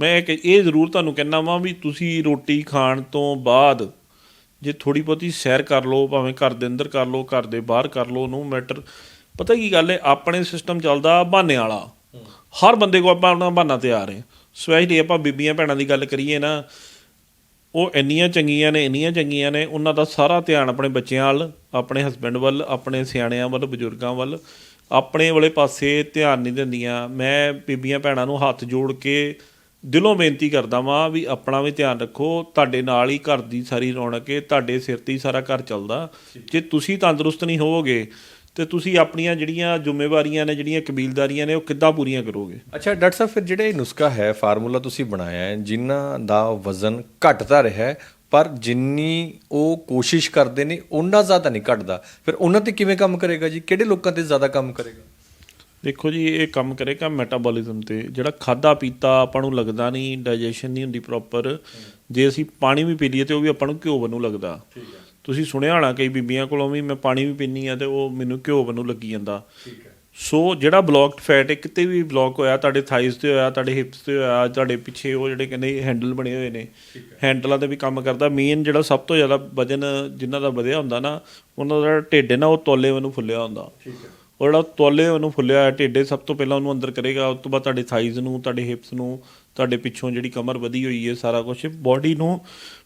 ਮੈਂ ਇਹ ਕਿ- ਇਹ ਜ਼ਰੂਰ ਤੁਹਾਨੂੰ ਕਹਿੰਦਾ ਵਾਂ ਵੀ ਤੁਸੀਂ ਰੋਟੀ ਖਾਣ ਤੋਂ ਬਾਅਦ ਜੇ ਥੋੜੀ ਬਹੁਤੀ ਸੈਰ ਕਰ ਲਓ ਭਾਵੇਂ ਘਰ ਦੇ ਅੰਦਰ ਕਰ ਲਓ ਘਰ ਦੇ ਬਾਹਰ ਕਰ ਲਓ ਨੂੰ ਮੈਟਰ ਪਤਾ ਕੀ ਗੱਲ ਹੈ ਆਪਣੇ ਸਿਸਟਮ ਚੱਲਦਾ ਬਹਾਨੇ ਵਾਲਾ। ਹਰ ਬੰਦੇ ਕੋਲ ਆਪਾਂ ਆਪਣਾ ਬਹਾਨਾ ਤਿਆਰ ਹੈ। ਸਪੈਸ਼ਲੀ ਆਪਾਂ ਬੀਬੀਆਂ ਭੈਣਾਂ ਦੀ ਗੱਲ ਕਰੀਏ ਨਾ ਉਹ ਇੰਨੀਆਂ ਚੰਗੀਆਂ ਨੇ ਇੰਨੀਆਂ ਚੰਗੀਆਂ ਨੇ ਉਹਨਾਂ ਦਾ ਸਾਰਾ ਧਿਆਨ ਆਪਣੇ ਬੱਚਿਆਂ ਵੱਲ ਆਪਣੇ ਹਸਬੰਡ ਵੱਲ ਆਪਣੇ ਸਿਆਣਿਆਂ ਵੱਲ ਬਜ਼ੁਰਗਾਂ ਵੱਲ ਆਪਣੇ ਵਾਲੇ ਪਾਸੇ ਧਿਆਨ ਨਹੀਂ ਦਿੰਦੀਆਂ। ਮੈਂ ਬੀਬੀਆਂ ਭੈਣਾਂ ਨੂੰ ਹੱਥ ਜੋੜ ਕੇ ਦਿਲੋਂ ਬੇਨਤੀ ਕਰਦਾ ਵਾਂ ਵੀ ਆਪਣਾ ਵੀ ਧਿਆਨ ਰੱਖੋ ਤੁਹਾਡੇ ਨਾਲ ਹੀ ਘਰ ਦੀ ਸਾਰੀ ਰੌਣਕ ਹੈ ਤੁਹਾਡੇ ਸਿਰ ਤੇ ਹੀ ਸਾਰਾ ਘਰ ਚੱਲਦਾ। ਜੇ ਤੁਸੀਂ ਤੰਦਰੁਸਤ ਨਹੀਂ ਹੋਵੋਗੇ ਤੇ ਤੁਸੀਂ ਆਪਣੀਆਂ ਜਿਹੜੀਆਂ ਜ਼ਿੰਮੇਵਾਰੀਆਂ ਨੇ ਜਿਹੜੀਆਂ ਕਬੀਲਦਾਰੀਆਂ ਨੇ ਉਹ ਕਿੱਦਾਂ ਪੂਰੀਆਂ ਕਰੋਗੇ? ਅੱਛਾ ਡਾਕਟਰ ਸਾਹਿਬ ਫਿਰ ਜਿਹੜਾ ਇਹ ਨੁਸਖਾ ਹੈ ਫਾਰਮੂਲਾ ਤੁਸੀਂ ਬਣਾਇਆ ਹੈ ਜਿਨ੍ਹਾਂ ਦਾ ਵਜ਼ਨ ਘਟਦਾ ਰਿਹਾ ਹੈ, ਪਰ ਜਿੰਨੀ ਉਹ ਕੋਸ਼ਿਸ਼ ਕਰਦੇ ਨੇ ਉਹਨਾਂ ਜ਼ਿਆਦਾ ਨਹੀਂ ਘਟਦਾ। ਫਿਰ ਉਹਨਾਂ ਤੇ ਕਿਵੇਂ ਕੰਮ ਕਰੇਗਾ ਜੀ? ਕਿਹੜੇ ਲੋਕਾਂ ਤੇ ਜ਼ਿਆਦਾ ਕੰਮ ਕਰੇਗਾ? ਦੇਖੋ ਜੀ ਇਹ ਕੰਮ ਕਰੇਗਾ ਮੈਟਾਬੋਲਿਜ਼ਮ ਤੇ। ਜਿਹੜਾ ਖਾਦਾ ਪੀਤਾ ਆਪਾਂ ਨੂੰ ਲੱਗਦਾ ਨਹੀਂ ਡਾਈਜੈਸ਼ਨ ਨਹੀਂ ਹੁੰਦੀ ਪ੍ਰੋਪਰ ਜੇ ਅਸੀਂ ਪਾਣੀ ਵੀ ਪੀ ਲਈਏ ਤੇ ਉਹ ਵੀ ਆਪਾਂ ਨੂੰ ਘਿਓ ਵਾਂਗੂ ਲੱਗਦਾ। ਠੀਕ ਹੈ। ਤੁਸੀਂ ਸੁਣਿਆ ਹੋਣਾ ਕਈ ਬੀਬੀਆਂ ਕੋਲੋਂ ਵੀ ਮੈਂ ਪਾਣੀ ਵੀ ਪੀਨੀ ਆ ਤੇ ਉਹ ਮੈਨੂੰ ਘਿਓ ਵਾਂਗੂ ਲੱਗੀ ਜਾਂਦਾ। ਠੀਕ ਹੈ। ਸੋ ਜਿਹੜਾ ਬਲੌਕਡ ਫੈਟ ਹੈ ਕਿਤੇ ਵੀ ਬਲੌਕ ਹੋਇਆ ਤੁਹਾਡੇ ਥਾਈਜ਼ ਤੇ ਹੋਇਆ ਤੁਹਾਡੇ ਹਿਪਸ ਤੇ ਹੋਇਆ ਤੁਹਾਡੇ ਪਿੱਛੇ ਉਹ ਜਿਹੜੇ ਕਹਿੰਦੇ ਹੈਂਡਲ ਬਣੇ ਹੋਏ ਨੇ ਹੈਂਡਲਾਂ ਤੇ ਵੀ ਕੰਮ ਕਰਦਾ। ਮੇਨ ਜਿਹੜਾ ਸਭ ਤੋਂ ਜ਼ਿਆਦਾ ਵਜਨ ਜਿਨ੍ਹਾਂ ਦਾ ਵਧਿਆ ਹੁੰਦਾ ਨਾ ਉਹਨਾਂ ਦਾ ਢਿੱਡ ਹੈ ਨਾ ਉਹ ਤੋਲੇ ਵਾਂਗੂ ਫੁੱਲਿਆ ਹੁੰਦਾ। ਠੀਕ ਹੈ। ਉਹ ਜਿਹੜਾ ਤੋਲੇ ਉਹਨੂੰ ਫੁੱਲਿਆ ਹੋਇਆ ਢਿੱਡੇ ਸਭ ਤੋਂ ਪਹਿਲਾਂ ਉਹਨੂੰ ਅੰਦਰ ਕਰੇਗਾ ਉਸ ਤੋਂ ਬਾਅਦ ਤੁਹਾਡੇ ਥਾਈਜ਼ ਨੂੰ ਤੁਹਾਡੇ ਹਿਪਸ ਨੂੰ ਤੁਹਾਡੇ ਪਿੱਛੋਂ ਜਿਹੜੀ ਕਮਰ ਵਧੀ ਹੋਈ ਹੈ ਸਾਰਾ ਕੁਝ ਬਾਡੀ ਨੂੰ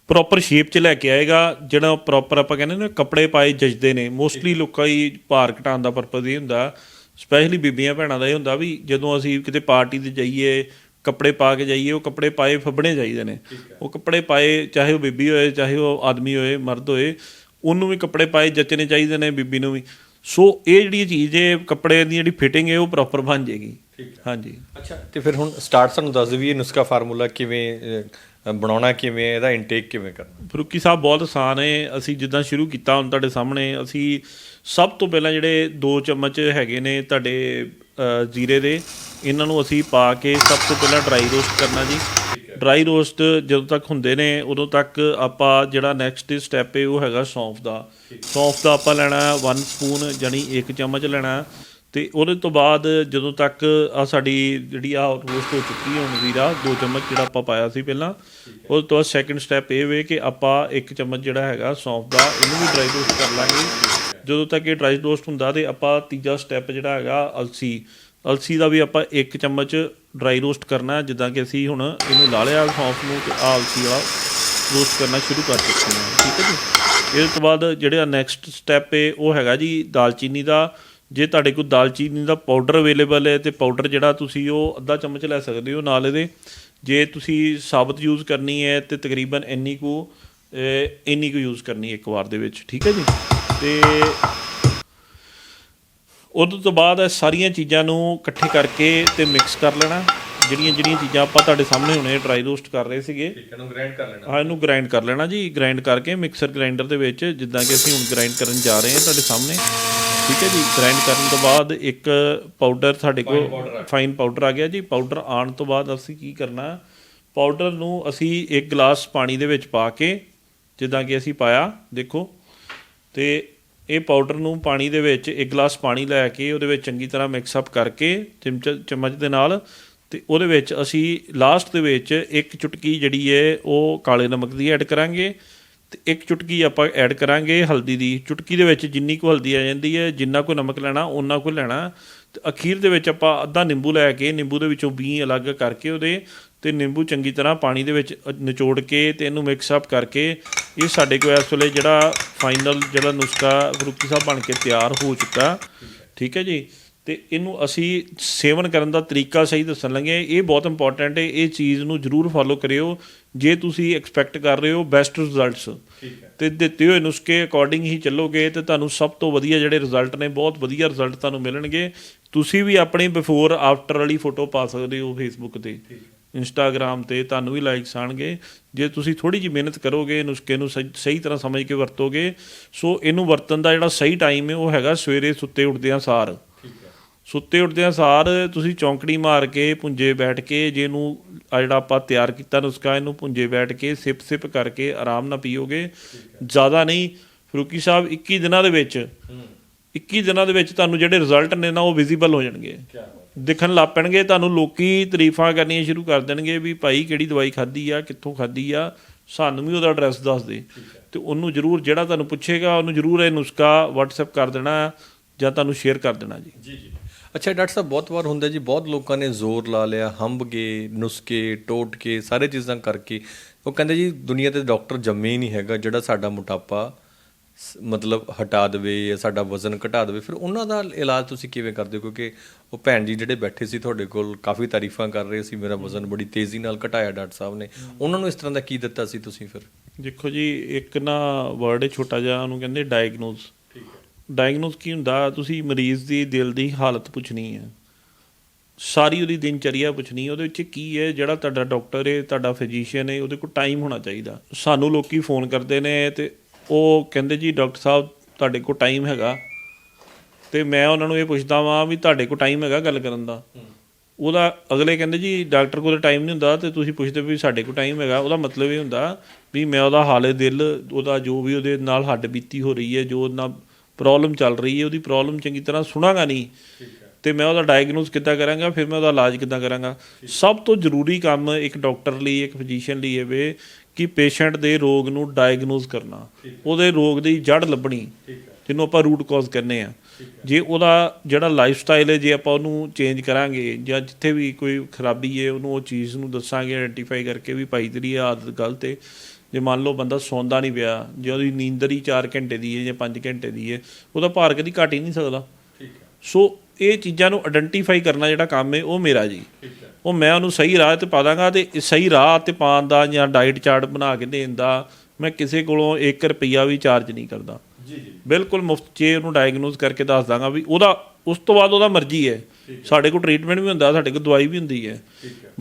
ਪ੍ਰੋਪਰ ਸ਼ੇਪ 'ਚ ਲੈ ਕੇ ਆਏਗਾ ਜਿਹੜਾ ਪ੍ਰੋਪਰ ਆਪਾਂ ਕਹਿੰਦੇ ਨੇ ਕੱਪੜੇ ਪਾਏ ਜਜਦੇ ਨੇ। ਮੋਸਟਲੀ ਲੋਕਾਂ ਹੀ ਭਾਰ ਘਟਾਉਣ ਦਾ ਪਰਪਸ ਇਹ ਹੁੰਦਾ ਸਪੈਸ਼ਲੀ ਬੀਬੀਆਂ ਭੈਣਾਂ ਦਾ ਇਹ ਹੁੰਦਾ ਵੀ ਜਦੋਂ ਅਸੀਂ ਕਿਤੇ ਪਾਰਟੀ ਤੇ ਜਾਈਏ ਕੱਪੜੇ ਪਾ ਕੇ ਜਾਈਏ ਉਹ ਕੱਪੜੇ ਪਾਏ ਫੱਬਣੇ ਚਾਹੀਦੇ ਨੇ। ਉਹ ਕੱਪੜੇ ਪਾਏ ਚਾਹੇ ਉਹ ਬੀਬੀ ਹੋਏ ਚਾਹੇ ਉਹ ਆਦਮੀ ਹੋਏ ਮਰਦ ਹੋਏ ਉਹਨੂੰ ਵੀ ਕੱਪੜੇ ਪਾਏ ਜੱਚਣੇ ਚਾਹੀਦੇ ਨੇ ਬੀਬੀ ਨੂੰ ਵੀ। ਸੋ ਇਹ ਜਿਹੜੀ ਚੀਜ਼ ਹੈ ਕੱਪੜੇ ਦੀ ਜਿਹੜੀ ਫਿਟਿੰਗ ਹੈ ਉਹ ਪ੍ਰੋਪਰ ਬਣ ਜਾਏਗੀ। ਹਾਂਜੀ। ਅੱਛਾ ਤੇ ਫਿਰ ਹੁਣ ਸਟਾਰਟ ਸਾਨੂੰ ਦੱਸ ਦਿਓ ਵੀ ਇਹ ਨੁਸਖਾ ਫਾਰਮੂਲਾ ਕਿਵੇਂ ਬਣਾਉਣਾ ਕਿਵੇਂ ਹੈ ਇਹਦਾ ਇਨਟੇਕ ਕਿਵੇਂ ਕਰਨਾ? ਫਰੂਕੀ ਸਾਹਿਬ ਬਹੁਤ ਆਸਾਨ ਹੈ। ਅਸੀਂ ਜਿੱਦਾਂ ਸ਼ੁਰੂ ਕੀਤਾ ਹੁਣ ਤੁਹਾਡੇ ਸਾਹਮਣੇ ਅਸੀਂ ਸਭ ਤੋਂ ਪਹਿਲਾਂ ਜਿਹੜੇ 2 ਚਮਚ ਹੈਗੇ ਨੇ ਤੁਹਾਡੇ ਜੀਰੇ ਦੇ ਇਹਨਾਂ ਨੂੰ ਅਸੀਂ ਪਾ ਕੇ ਸਭ ਤੋਂ ਪਹਿਲਾਂ ਡਰਾਈ ਰੋਸਟ ਕਰਨਾ ਜੀ। ਡਰਾਈ ਰੋਸਟ ਜਦੋਂ ਤੱਕ ਹੁੰਦੇ ਨੇ ਉਦੋਂ ਤੱਕ ਆਪਾਂ ਜਿਹੜਾ ਨੈਕਸਟ ਸਟੈਪ ਹੈ ਉਹ ਹੈਗਾ ਸੌਂਫ ਦਾ। ਸੌਂਫ ਦਾ ਆਪਾਂ ਲੈਣਾ 1 ਸਪੂਨ ਜਾਨੀ 1 ਚਮਚ ਲੈਣਾ। ਤੇ ਉਹਦੇ ਤੋਂ ਬਾਅਦ ਜਦੋਂ ਤੱਕ ਆ ਸਾਡੀ ਜਿਹੜੀ ਆ ਰੋਸਟ ਹੋ ਚੁੱਕੀ ਹੈ ਹੁਣ ਜ਼ੀਰਾ 2 ਚਮਚ ਜਿਹੜਾ ਆਪਾਂ ਪਾਇਆ ਸੀ ਪਹਿਲਾਂ ਉਸ ਤੋਂ ਬਾਅਦ ਸੈਕੰਡ ਸਟੈਪ ਇਹ ਵੇ ਕਿ ਆਪਾਂ 1 ਚਮਚ ਜਿਹੜਾ ਹੈਗਾ ਸੌਂਫ ਦਾ ਇਹਨੂੰ ਵੀ ਡਰਾਈ ਰੋਸਟ ਕਰ ਲਾਂਗੇ। ਜਦੋਂ ਤੱਕ ਇਹ ਡਰਾਈ ਰੋਸਟ ਹੁੰਦਾ ਤੇ ਆਪਾਂ ਤੀਜਾ ਸਟੈਪ ਜਿਹੜਾ ਹੈਗਾ ਅਲਸੀ ਅਲਸੀ ਦਾ ਵੀ ਆਪਾਂ 1 ਚਮਚ ਡਰਾਈ ਰੋਸਟ ਕਰਨਾ ਜਿੱਦਾਂ ਕਿ ਅਸੀਂ ਹੁਣ ਇਹਨੂੰ ਲਾ ਲਿਆ ਸੌਂਫ ਨੂੰ ਤੇ ਆ ਅਲਸੀ ਵਾਲਾ ਰੋਸਟ ਕਰਨਾ ਸ਼ੁਰੂ ਕਰ ਚੁੱਕੇ ਹਾਂ ਠੀਕ ਹੈ ਜੀ। ਇਸ ਤੋਂ ਬਾਅਦ ਜਿਹੜਾ ਨੈਕਸਟ ਸਟੈਪ ਹੈ ਉਹ ਹੈਗਾ ਜੀ ਦਾਲਚੀਨੀ ਦਾ। ਜੇ ਤੁਹਾਡੇ ਕੋਲ ਦਾਲਚੀਨੀ ਦਾ ਪਾਊਡਰ ਅਵੇਲੇਬਲ ਹੈ ਤੇ ਪਾਊਡਰ ਜਿਹੜਾ ਤੁਸੀਂ ਉਹ ਅੱਧਾ ਚਮਚ ਲੈ ਸਕਦੇ ਹੋ ਨਾਲ ਇਹਦੇ। ਜੇ ਤੁਸੀਂ ਸਾਬਤ ਯੂਜ਼ ਕਰਨੀ ਹੈ ਤੇ ਤਕਰੀਬਨ ਇੰਨੀ ਕੁ ਇੰਨੀ ਕੁ ਯੂਜ਼ ਕਰਨੀ ਹੈ ਇੱਕ ਵਾਰ ਦੇ ਵਿੱਚ ਠੀਕ ਹੈ ਜੀ? ਤੇ ਉਦੋਂ ਤੋਂ ਬਾਅਦ ਇਹ ਸਾਰੀਆਂ ਚੀਜ਼ਾਂ ਨੂੰ ਇਕੱਠੇ ਕਰਕੇ ਤੇ ਮਿਕਸ ਕਰ ਲੈਣਾ। ਜਿਹੜੀਆਂ ਜਿਹੜੀਆਂ ਚੀਜ਼ਾਂ ਆਪਾਂ ਤੁਹਾਡੇ ਸਾਹਮਣੇ ਹੁਣੇ ਡਰਾਈ ਰੋਸਟ ਕਰ ਰਹੇ ਸੀਗੇ। ਠੀਕ ਹੈ ਨੂੰ ਗ੍ਰਾਈਂਡ ਕਰ ਲੈਣਾ। ਆ ਇਹਨੂੰ ਗ੍ਰਾਈਂਡ ਕਰ ਲੈਣਾ ਜੀ। ਗ੍ਰਾਈਂਡ ਕਰਕੇ ਮਿਕਸਰ ਗ੍ਰਾਈਂਡਰ ਦੇ ਵਿੱਚ ਜਿੱਦਾਂ ਕਿ ਅਸੀਂ ਹੁਣ ਗ੍ਰਾਈਂਡ ਕਰਨ ਜਾ ਰਹੇ ਹਾਂ ਤੁਹਾਡੇ ਸਾਹਮਣੇ। ਠੀਕ ਹੈ ਜੀ ਗ੍ਰਾਈਂਡ ਕਰਨ ਤੋਂ ਬਾਅਦ ਇੱਕ ਪਾਊਡਰ ਸਾਡੇ ਕੋਲ ਫਾਈਨ ਪਾਊਡਰ ਆ ਗਿਆ। ਜੀ ਪਾਊਡਰ ਆਉਣ ਤੋਂ ਬਾਅਦ ਅਸੀਂ ਕੀ ਕਰਨਾ ਪਾਊਡਰ ਨੂੰ ਅਸੀਂ ਇੱਕ ਗਲਾਸ ਪਾਣੀ ਦੇ ਵਿੱਚ ਪਾ ਕੇ ਜਿੱਦਾਂ ਕਿ ਅਸੀਂ ਪਾਇਆ ਦੇਖੋ ਤੇ ਇਹ ਪਾਊਡਰ ਨੂੰ ਪਾਣੀ ਦੇ ਵਿੱਚ ਇੱਕ ਗਲਾਸ ਪਾਣੀ ਲੈ ਕੇ ਉਹਦੇ ਵਿੱਚ ਚੰਗੀ ਤਰ੍ਹਾਂ ਮਿਕਸ ਅਪ ਕਰਕੇ ਚਮਚ ਚਮਚ ਦੇ ਨਾਲ ਤੇ ਉਹਦੇ ਵਿੱਚ ਅਸੀਂ ਲਾਸਟ ਦੇ ਵਿੱਚ ਇੱਕ ਚੁਟਕੀ ਜਿਹੜੀ ਹੈ ਉਹ ਕਾਲੇ ਨਮਕ ਦੀ ਐਡ ਕਰਾਂਗੇ ਤੇ ਇੱਕ ਚੁਟਕੀ ਆਪਾਂ ਐਡ ਕਰਾਂਗੇ ਹਲਦੀ ਦੀ। ਚੁਟਕੀ ਦੇ ਵਿੱਚ ਜਿੰਨੀ ਕੁ ਹਲਦੀ ਆ ਜਾਂਦੀ ਹੈ, ਜਿੰਨਾ ਕੁ ਨਮਕ ਲੈਣਾ ਉਹਨਾਂ ਕੁ ਲੈਣਾ। ਤੇ ਅਖੀਰ ਦੇ ਵਿੱਚ ਆਪਾਂ ਅੱਧਾ ਨਿੰਬੂ ਲੈ ਕੇ, ਨਿੰਬੂ ਦੇ ਵਿੱਚੋਂ ਬੀ ਅਲੱਗ ਕਰਕੇ ਉਹਦੇ ਤੇ ਨਿੰਬੂ ਚੰਗੀ ਤਰ੍ਹਾਂ ਪਾਣੀ ਦੇ ਵਿੱਚ ਨਿਚੋੜ ਕੇ ਤੇ ਇਹਨੂੰ ਮਿਕਸ ਅਪ ਕਰਕੇ ਇਹ ਸਾਡੇ ਕੋਲ ਇਸ ਵੇਲੇ ਜਿਹੜਾ ਫਾਈਨਲ ਜਿਹੜਾ ਨੁਸਖਾ ਫਰੂਕੀ ਸਾਹਿਬ ਬਣ ਕੇ ਤਿਆਰ ਹੋ ਚੁੱਕਾ। ਠੀਕ ਹੈ ਜੀ? ਤੇ ਇਹਨੂੰ ਅਸੀਂ ਸੇਵਨ ਕਰਨ ਦਾ ਤਰੀਕਾ ਸਹੀ ਦੱਸਣ ਲੱਗੇ ਇਹ ਬਹੁਤ ਇੰਪੋਰਟੈਂਟ ਹੈ। ਇਹ ਚੀਜ਼ ਨੂੰ ਜਰੂਰ ਫੋਲੋ ਕਰਿਓ। ਜੇ ਤੁਸੀਂ ਐਕਸਪੈਕਟ ਕਰ ਰਹੇ ਹੋ ਬੈਸਟ ਰਿਜ਼ਲਟਸ ਤੇ ਦਿੱਤੇ ਹੋਏ ਨੁਸਖੇ ਅਕੋਰਡਿੰਗ ਹੀ ਚੱਲੋਗੇ ਤੇ ਤੁਹਾਨੂੰ ਸਭ ਤੋਂ ਵਧੀਆ ਜਿਹੜੇ ਰਿਜ਼ਲਟ ਨੇ ਬਹੁਤ ਵਧੀਆ ਰਿਜ਼ਲਟ ਤੁਹਾਨੂੰ ਮਿਲਣਗੇ। ਤੁਸੀਂ ਵੀ ਆਪਣੀ ਬਿਫੋਰ ਆਫਟਰ ਵਾਲੀ ਫੋਟੋ ਪਾ ਸਕਦੇ ਹੋ ਫੇਸਬੁੱਕ ਤੇ ਇੰਸਟਾਗ੍ਰam ਤੇ ਤੁਹਾਨੂੰ ਵੀ ਲਾਈਕਸ ਆਣਗੇ। ਜੇ ਤੁਸੀਂ ਥੋੜੀ ਜਿਹੀ ਮਿਹਨਤ ਕਰੋਗੇ ਨੁਸਖੇ ਨੂੰ ਸਹੀ ਸਹੀ ਤਰ੍ਹਾਂ ਸਮਝ ਕੇ ਵਰਤੋਗੇ ਸੋ ਇਹਨੂੰ ਵਰਤਣ ਦਾ ਜਿਹੜਾ ਸਹੀ ਟਾਈਮ ਹੈ ਉਹ ਹੈਗਾ ਸਵੇਰੇ ਸੁੱਤੇ ਉੱਠਦਿਆਂ ਸਾਰ। ਸੁੱਤੇ ਉੱਠਦਿਆਂ ਸਾਰ, ਤੁਸੀਂ ਚੌਂਕੜੀ ਮਾਰ ਕੇ, ਪੁੰਜੇ ਬੈਠ ਕੇ, ਜਿਹਨੂੰ ਆ ਜਿਹੜਾ ਆਪਾਂ ਤਿਆਰ ਕੀਤਾ ਨੁਸਖਾ, ਇਹਨੂੰ ਪੁੰਜੇ ਬੈਠ ਕੇ, ਸਿਪ ਸਿਪ ਕਰਕੇ ਆਰਾਮ ਨਾਲ ਪੀਓਗੇ। ਜ਼ਿਆਦਾ ਨਹੀਂ, ਫਰੂਕੀ ਸਾਹਿਬ 21 ਦਿਨਾਂ ਦੇ ਵਿੱਚ 21 ਦਿਨਾਂ ਦੇ ਵਿੱਚ ਤੁਹਾਨੂੰ ਜਿਹੜੇ ਰਿਜ਼ਲਟ ਨੇ ਨਾ, ਉਹ ਵਿਜ਼ੀਬਲ ਹੋ ਜਾਣਗੇ। ਦਿਖਣ ਲੱਗ ਪੈਣਗੇ, ਤੁਹਾਨੂੰ ਲੋਕੀ ਤਾਰੀਫਾਂ ਕਰਨੀਆਂ ਸ਼ੁਰੂ ਕਰ ਦੇਣਗੇ ਵੀ ਭਾਈ ਕਿਹੜੀ ਦਵਾਈ ਖਾਧੀ ਆ, ਕਿੱਥੋਂ ਖਾਧੀ ਆ, ਸਾਨੂੰ ਵੀ ਉਹਦਾ ਐਡਰੈਸ ਦੱਸ ਦੇ। ਤੇ ਉਹਨੂੰ ਜਰੂਰ, ਜਿਹੜਾ ਤੁਹਾਨੂੰ ਪੁੱਛੇਗਾ, ਉਹਨੂੰ ਜਰੂਰ ਇਹ ਨੁਸਖਾ WhatsApp ਕਰ ਦੇਣਾ, ਜਾਂ ਤੁਹਾਨੂੰ ਸ਼ੇਅਰ ਕਰ ਦੇਣਾ ਜੀ। ਜੀ ਜੀ। ਅੱਛਾ ਡਾਕਟਰ ਸਾਹਿਬ ਬਹੁਤ ਵਾਰ ਹੁੰਦਾ ਜੀ ਬਹੁਤ ਲੋਕਾਂ ਨੇ ਜ਼ੋਰ ਲਾ ਲਿਆ ਹੰਬ ਗਏ ਨੁਸਖੇ ਟੋਟ ਕੇ ਸਾਰੇ ਚੀਜ਼ਾਂ ਕਰਕੇ। ਉਹ ਕਹਿੰਦੇ ਜੀ ਦੁਨੀਆ ਤੇ ਡਾਕਟਰ ਜੰਮੇ ਹੀ ਨਹੀਂ ਹੈਗਾ ਜਿਹੜਾ ਸਾਡਾ ਮੋਟਾਪਾ ਮਤਲਬ ਹਟਾ ਦੇਵੇ ਜਾਂ ਸਾਡਾ ਵਜ਼ਨ ਘਟਾ ਦੇਵੇ। ਫਿਰ ਉਹਨਾਂ ਦਾ ਇਲਾਜ ਤੁਸੀਂ ਕਿਵੇਂ ਕਰਦੇ ਹੋ? ਕਿਉਂਕਿ ਉਹ ਭੈਣ ਜੀ ਜਿਹੜੇ ਬੈਠੇ ਸੀ ਤੁਹਾਡੇ ਕੋਲ ਕਾਫੀ ਤਾਰੀਫਾਂ ਕਰ ਰਹੇ ਸੀ ਮੇਰਾ ਵਜ਼ਨ ਬੜੀ ਤੇਜ਼ੀ ਨਾਲ ਘਟਾਇਆ ਡਾਕਟਰ ਸਾਹਿਬ ਨੇ। ਉਹਨਾਂ ਨੂੰ ਇਸ ਤਰ੍ਹਾਂ ਦਾ ਕੀ ਦਿੱਤਾ ਸੀ ਤੁਸੀਂ ਫਿਰ? ਦੇਖੋ ਜੀ ਇੱਕ ਨਾ ਵਰਡ ਹੈ ਛੋਟਾ ਜਿਹਾ ਉਹਨੂੰ ਕਹਿੰਦੇ ਡਾਇਗਨੋਸ ਡਾਇਗਨੋਸ ਕੀ ਹੁੰਦਾ? ਤੁਸੀਂ ਮਰੀਜ਼ ਦੀ ਦਿਲ ਦੀ ਹਾਲਤ ਪੁੱਛਣੀ ਹੈ। ਸਾਰੀ ਉਹਦੀ ਦਿਨਚਰਿਆ ਪੁੱਛਣੀ ਉਹਦੇ ਵਿੱਚ ਕੀ ਹੈ? ਜਿਹੜਾ ਤੁਹਾਡਾ ਡਾਕਟਰ ਹੈ ਤੁਹਾਡਾ ਫਿਜ਼ੀਸ਼ੀਅਨ ਹੈ ਉਹਦੇ ਕੋਲ ਟਾਈਮ ਹੋਣਾ ਚਾਹੀਦਾ। ਸਾਨੂੰ ਲੋਕੀ ਫੋਨ ਕਰਦੇ ਨੇ ਤੇ ਉਹ ਕਹਿੰਦੇ ਜੀ ਡਾਕਟਰ ਸਾਹਿਬ ਤੁਹਾਡੇ ਕੋਲ ਟਾਈਮ ਹੈਗਾ। ਤੇ ਮੈਂ ਉਹਨਾਂ ਨੂੰ ਇਹ ਪੁੱਛਦਾ ਵਾਂ ਵੀ ਤੁਹਾਡੇ ਕੋਲ ਟਾਈਮ ਹੈਗਾ ਗੱਲ ਕਰਨ ਦਾ। ਉਹਦਾ ਅਗਲੇ ਕਹਿੰਦੇ ਜੀ ਡਾਕਟਰ ਕੋਲ ਟਾਈਮ ਨਹੀਂ ਹੁੰਦਾ ਤੇ ਤੁਸੀਂ ਪੁੱਛਦੇ ਵੀ ਸਾਡੇ ਕੋਲ ਟਾਈਮ ਹੈਗਾ। ਉਹਦਾ ਮਤਲਬ ਇਹ ਹੁੰਦਾ ਵੀ ਮੈਂ ਉਹਦਾ ਹਾਲੇ ਦਿਲ ਉਹਦਾ ਜੋ ਵੀ ਉਹਦੇ ਨਾਲ ਹੱਡ ਬੀਤੀ ਹੋ ਰਹੀ ਹੈ ਜੋ ਨਾਲ ਪ੍ਰੋਬਲਮ ਚੱਲ ਰਹੀ ਹੈ ਉਹਦੀ ਪ੍ਰੋਬਲਮ ਚੰਗੀ ਤਰ੍ਹਾਂ ਸੁਣਾਗਾ ਨਹੀਂ। ਤੇ ਮੈਂ ਉਹਦਾ ਡਾਇਗਨੋਸ ਕਿੱਦਾਂ ਕਰਾਂਗਾ ਫਿਰ ਮੈਂ ਉਹਦਾ ਇਲਾਜ ਕਿੱਦਾਂ ਕਰਾਂਗਾ। ਸਭ ਤੋਂ ਜ਼ਰੂਰੀ ਕੰਮ ਇੱਕ ਡਾਕਟਰ ਲਈ ਇੱਕ ਫਿਜ਼ੀਸ਼ੀਅਨ ਲਈ ਇਹ ਵੇ ਕਿ ਪੇਸ਼ੈਂਟ ਦੇ ਰੋਗ ਨੂੰ ਡਾਇਗਨੋਸ ਕਰਨਾ। ਉਹਦੇ ਰੋਗ ਦੀ ਜੜ ਲੱਭਣੀ ਜਿਹਨੂੰ ਆਪਾਂ ਰੂਟ ਕਾਜ਼ ਕਹਿੰਦੇ ਆ ਜੇ ਉਹਦਾ ਜਿਹੜਾ ਲਾਈਫ ਸਟਾਈਲ ਹੈ ਜੇ ਆਪਾਂ ਉਹਨੂੰ ਚੇਂਜ ਕਰਾਂਗੇ ਜਾਂ ਜਿੱਥੇ ਵੀ ਕੋਈ ਖਰਾਬੀ ਹੈ ਉਹਨੂੰ ਉਹ ਚੀਜ਼ ਨੂੰ ਦੱਸਾਂਗੇ ਆਇਡੈਂਟੀਫਾਈ ਕਰਕੇ ਵੀ ਭਾਈ ਤੇਰੀ ਆਦਤ ਗਲਤ ਹੈ ਜੇ ਮੰਨ ਲਓ ਬੰਦਾ ਸੌਂਦਾ ਨਹੀਂ ਪਿਆ ਜੇ ਉਹਦੀ ਨੀਂਦਰ ਹੀ 4 ਘੰਟੇ ਦੀ ਹੈ ਜਾਂ 5 ਘੰਟੇ ਦੀ ਹੈ ਉਹਦਾ ਭਾਰ ਕਦੀ ਘਟ ਹੀ ਨਹੀਂ ਸਕਦਾ। ਠੀਕ ਹੈ। ਸੋ ਇਹ ਚੀਜ਼ਾਂ ਨੂੰ ਆਇਡੈਂਟੀਫਾਈ ਕਰਨਾ ਜਿਹੜਾ ਕੰਮ ਹੈ ਉਹ ਮੇਰਾ ਜੀ। ਉਹ ਮੈਂ ਉਹਨੂੰ ਸਹੀ ਰਾਹ ਤੇ ਪਾ ਦਾਂਗਾ ਤੇ ਸਹੀ ਰਾਹ ਤੇ ਪਾਉਣ ਦਾ ਜਾਂ ਡਾਈਟ ਚਾਰਟ ਬਣਾ ਕੇ ਦੇਣ ਦਾ ਮੈਂ ਕਿਸੇ ਕੋਲੋਂ 1 ਰੁਪਿਆ ਵੀ ਚਾਰਜ ਨਹੀਂ ਕਰਦਾ। ਜੀ ਜੀ। ਬਿਲਕੁਲ ਮੁਫਤ 'ਚ ਉਹਨੂੰ ਡਾਇਗਨੋਸ ਕਰਕੇ ਦੱਸ ਦਾਂਗਾ ਵੀ ਉਹਦਾ ਉਸ ਤੋਂ ਬਾਅਦ ਉਹਦਾ ਮਰਜ਼ੀ ਹੈ। ਸਾਡੇ ਕੋਲ ਟ੍ਰੀਟਮੈਂਟ ਵੀ ਹੁੰਦਾ ਸਾਡੇ ਕੋਲ ਦਵਾਈ ਵੀ ਹੁੰਦੀ ਹੈ।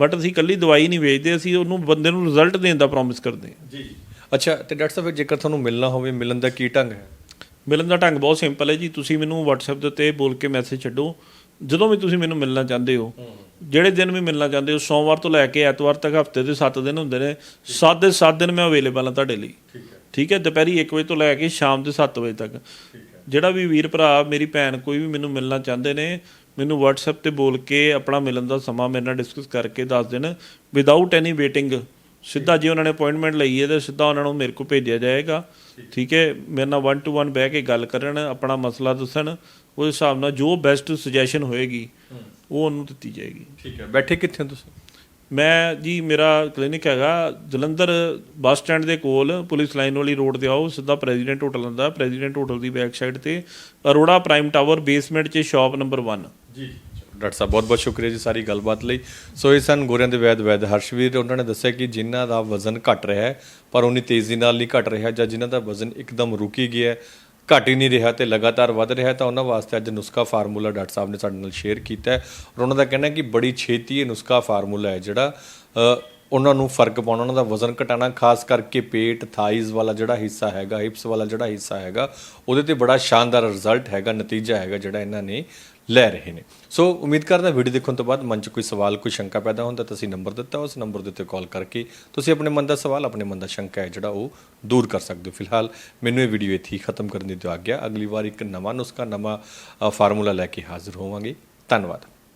ਬਟ ਅਸੀਂ ਇਕੱਲੀ ਦਵਾਈ ਨਹੀਂ ਵੇਚਦੇ ਅਸੀਂ ਉਹਨੂੰ ਬੰਦੇ ਨੂੰ ਰਿਜ਼ਲਟ ਦੇਣ ਦਾ ਪ੍ਰੋਮਿਸ ਕਰਦੇ ਹਾਂ। ਜੀ ਜੀ। ਅੱਛਾ ਤੇ ਡਾਕਟਰ ਸਾਹਿਬ ਜੇਕਰ ਤੁਹਾਨੂੰ ਮਿਲਣਾ ਹੋਵੇ ਮਿਲਣ ਦਾ ਕੀ ਢੰਗ ਹੈ? ਮਿਲਣ ਦਾ ਢੰਗ ਬਹੁਤ ਸਿੰਪਲ ਹੈ ਜੀ। ਤੁਸੀਂ ਮੈਨੂੰ WhatsApp ਦੇ ਉੱਤੇ ਬੋਲ ਕੇ ਮੈਸੇਜ ਛੱਡੋ। ਜਦੋਂ ਵੀ ਤੁਸੀਂ ਮੈਨੂੰ ਮਿਲਣਾ ਚਾਹੁੰਦੇ ਹੋ ਜਿਹੜੇ ਦਿਨ ਵੀ ਮਿਲਣਾ ਚਾਹੁੰਦੇ ਹੋ ਸੋਮਵਾਰ ਤੋਂ ਲੈ ਕੇ ਐਤਵਾਰ ਤੱਕ ਹਫ਼ਤੇ ਦੇ 7 ਦਿਨ ਹੁੰਦੇ ਨੇ। 7 ਦੇ 7 ਦਿਨ ਮੈਂ ਅਵੇਲੇਬਲ ਹਾਂ ਤੁਹਾਡੇ ਲਈ। ਠੀਕ ਹੈ। ਦੁਪਹਿਰੀ 1 ਵਜੇ ਤੋਂ ਲੈ ਕੇ ਸ਼ਾਮ ਦੇ 7 ਵਜੇ ਤੱਕ। ਜਿਹੜਾ ਵੀ ਵੀਰ ਭਰਾ ਮੇਰੀ ਭੈਣ ਕੋਈ ਵੀ ਮੈਨੂੰ ਮਿਲਣਾ ਚਾਹੁੰਦੇ ਨੇ ਮੈਨੂੰ WhatsApp ਤੇ ਬੋਲ ਕੇ ਆਪਣਾ ਮਿਲਣ ਦਾ ਸਮਾਂ ਮੇਰੇ ਨਾਲ ਡਿਸਕਸ ਕਰਕੇ ਦੱਸ ਦੇਣ ਵਿਦਆਊਟ ਐਨੀ ਵੇਟਿੰਗ ਸਿੱਧਾ ਜੇ ਉਹਨਾਂ ਨੇ ਅਪਾਇੰਟਮੈਂਟ ਲਈ ਹੈ ਤਾਂ ਸਿੱਧਾ ਉਹਨਾਂ ਨੂੰ ਮੇਰੇ ਕੋਲ ਭੇਜਿਆ ਜਾਏਗਾ। ਠੀਕ। ਹੈ ਮੇਰੇ ਨਾਲ 1 ਟੂ 1 ਬਹਿ ਕੇ ਗੱਲ ਕਰਨ ਆਪਣਾ ਮਸਲਾ ਦੱਸਣ ਉਸ ਹਿਸਾਬ ਨਾਲ ਜੋ ਬੈਸਟ ਸੁਜੈਸ਼ਨ ਹੋਏਗੀ ਉਹ ਉਹਨੂੰ ਦਿੱਤੀ ਜਾਏਗੀ। ਠੀਕ ਹੈ ਬੈਠੇ ਕਿੱਥੇ ਹੋ ਤੁਸੀਂ? ਮੈਂ ਜੀ, ਮੇਰਾ ਕਲੀਨਿਕ ਹੈਗਾ ਜਲੰਧਰ ਬੱਸ ਸਟੈਂਡ ਦੇ ਕੋਲ, ਪੁਲਿਸ ਲਾਈਨ ਵਾਲੀ ਰੋਡ ਤੇ ਆਓ, ਸਿੱਧਾ ਪ੍ਰੈਜ਼ੀਡੈਂਟ ਹੋਟਲ ਹੁੰਦਾ। ਪ੍ਰੈਜ਼ੀਡੈਂਟ ਹੋਟਲ ਦੀ ਬੈਕ ਸਾਈਡ ਤੇ ਅਰੋੜਾ ਪ੍ਰਾਈਮ ਟਾਵਰ ਬੇਸਮੈਂਟ 'ਚ ਸ਼ਾਪ ਨੰਬਰ 1 ਜੀ। ਡਾਕਟਰ ਸਾਹਿਬ ਬਹੁਤ ਬਹੁਤ ਸ਼ੁਕਰੀਆ ਜੀ ਸਾਰੀ ਗੱਲਬਾਤ ਲਈ। ਸੋ ਇਹ ਸਨ ਗੋਰਿਆਂ ਦੇ ਵੈਦ ਵੈਦ ਹਰਸ਼ਵੀਰ, ਉਹਨਾਂ ਨੇ ਦੱਸਿਆ ਕਿ ਜਿਨ੍ਹਾਂ ਦਾ ਵਜ਼ਨ ਘਟ ਰਿਹਾ ਹੈ, ਪਰ ਉਨੀ ਤੇਜ਼ੀ ਨਾਲ ਨਹੀਂ ਘਟ ਰਿਹਾ, ਜਾਂ ਜਿਨ੍ਹਾਂ ਦਾ ਵਜ਼ਨ ਇੱਕਦਮ ਰੁਕੀ ਗਿਆ ਘਟ ਹੀ ਨਹੀਂ ਰਿਹਾ ਤੇ ਲਗਾਤਾਰ ਵੱਧ ਰਿਹਾ ਤਾਂ ਉਹਨਾਂ ਵਾਸਤੇ ਅੱਜ ਨੁਸਖਾ ਫਾਰਮੂਲਾ ਡਾਕਟਰ ਸਾਹਿਬ ਨੇ ਸਾਡੇ ਨਾਲ ਸ਼ੇਅਰ ਕੀਤਾ ਹੈ ਔਰ ਉਹਨਾਂ ਦਾ ਕਹਿਣਾ ਹੈ ਕਿ ਬੜੀ ਛੇਤੀ ਇਹ ਨੁਸਖਾ ਫਾਰਮੂਲਾ ਹੈ ਜਿਹੜਾ ਉਹਨਾਂ ਨੂੰ ਫ਼ਰਕ ਪਾਉਣਾ, ਉਹਨਾਂ ਦਾ ਵਜ਼ਨ ਘਟਾਣਾ ਖਾਸ ਕਰਕੇ ਪੇਟ, ਥਾਈਜ਼ ਵਾਲਾ ਜਿਹੜਾ ਹਿੱਸਾ ਹੈਗਾ ਹਿਪਸ ਵਾਲਾ ਜਿਹੜਾ ਹਿੱਸਾ ਹੈਗਾ, ਉਹਦੇ ਤੇ ਬੜਾ ਸ਼ਾਨਦਾਰ ਰਿਜ਼ਲਟ ਹੈਗਾ, ਨਤੀਜਾ ਹੈਗਾ ਜਿਹੜਾ ਇਹਨਾਂ ਨੇ ਲੈ ਰਹੇ ਨੇ। ਸੋ ਉਮੀਦ ਕਰਦਾ ਵੀਡੀਓ ਦੇਖਣ ਤੋਂ ਬਾਅਦ ਮਨ 'ਚ ਕੋਈ ਸਵਾਲ, ਕੋਈ ਸ਼ੰਕਾ ਪੈਦਾ ਹੁੰਦਾ ਤਾਂ ਅਸੀਂ ਨੰਬਰ ਦਿੱਤਾ, ਉਸ ਨੰਬਰ ਦੇ ਉੱਤੇ ਕਾਲ ਕਰਕੇ ਤੁਸੀਂ ਆਪਣੇ ਮਨ ਦਾ ਸਵਾਲ, ਆਪਣੇ ਮਨ ਦਾ ਸ਼ੰਕਾ ਹੈ ਜਿਹੜਾ ਉਹ ਦੂਰ ਕਰ ਸਕਦੇ ਹੋ। ਫਿਲਹਾਲ ਮੈਨੂੰ ਇਹ ਵੀਡੀਓ ਇੱਥੇ ਹੀ ਖਤਮ ਕਰਨ ਦੀ ਦਿਓ ਗਿਆ ਅਗਲੀ ਵਾਰ ਇੱਕ ਨਵਾਂ ਨੁਸਖਾ, ਨਵਾਂ ਫਾਰਮੂਲਾ ਲੈ ਕੇ ਹਾਜ਼ਰ ਹੋਵਾਂਗੇ। ਧੰਨਵਾਦ।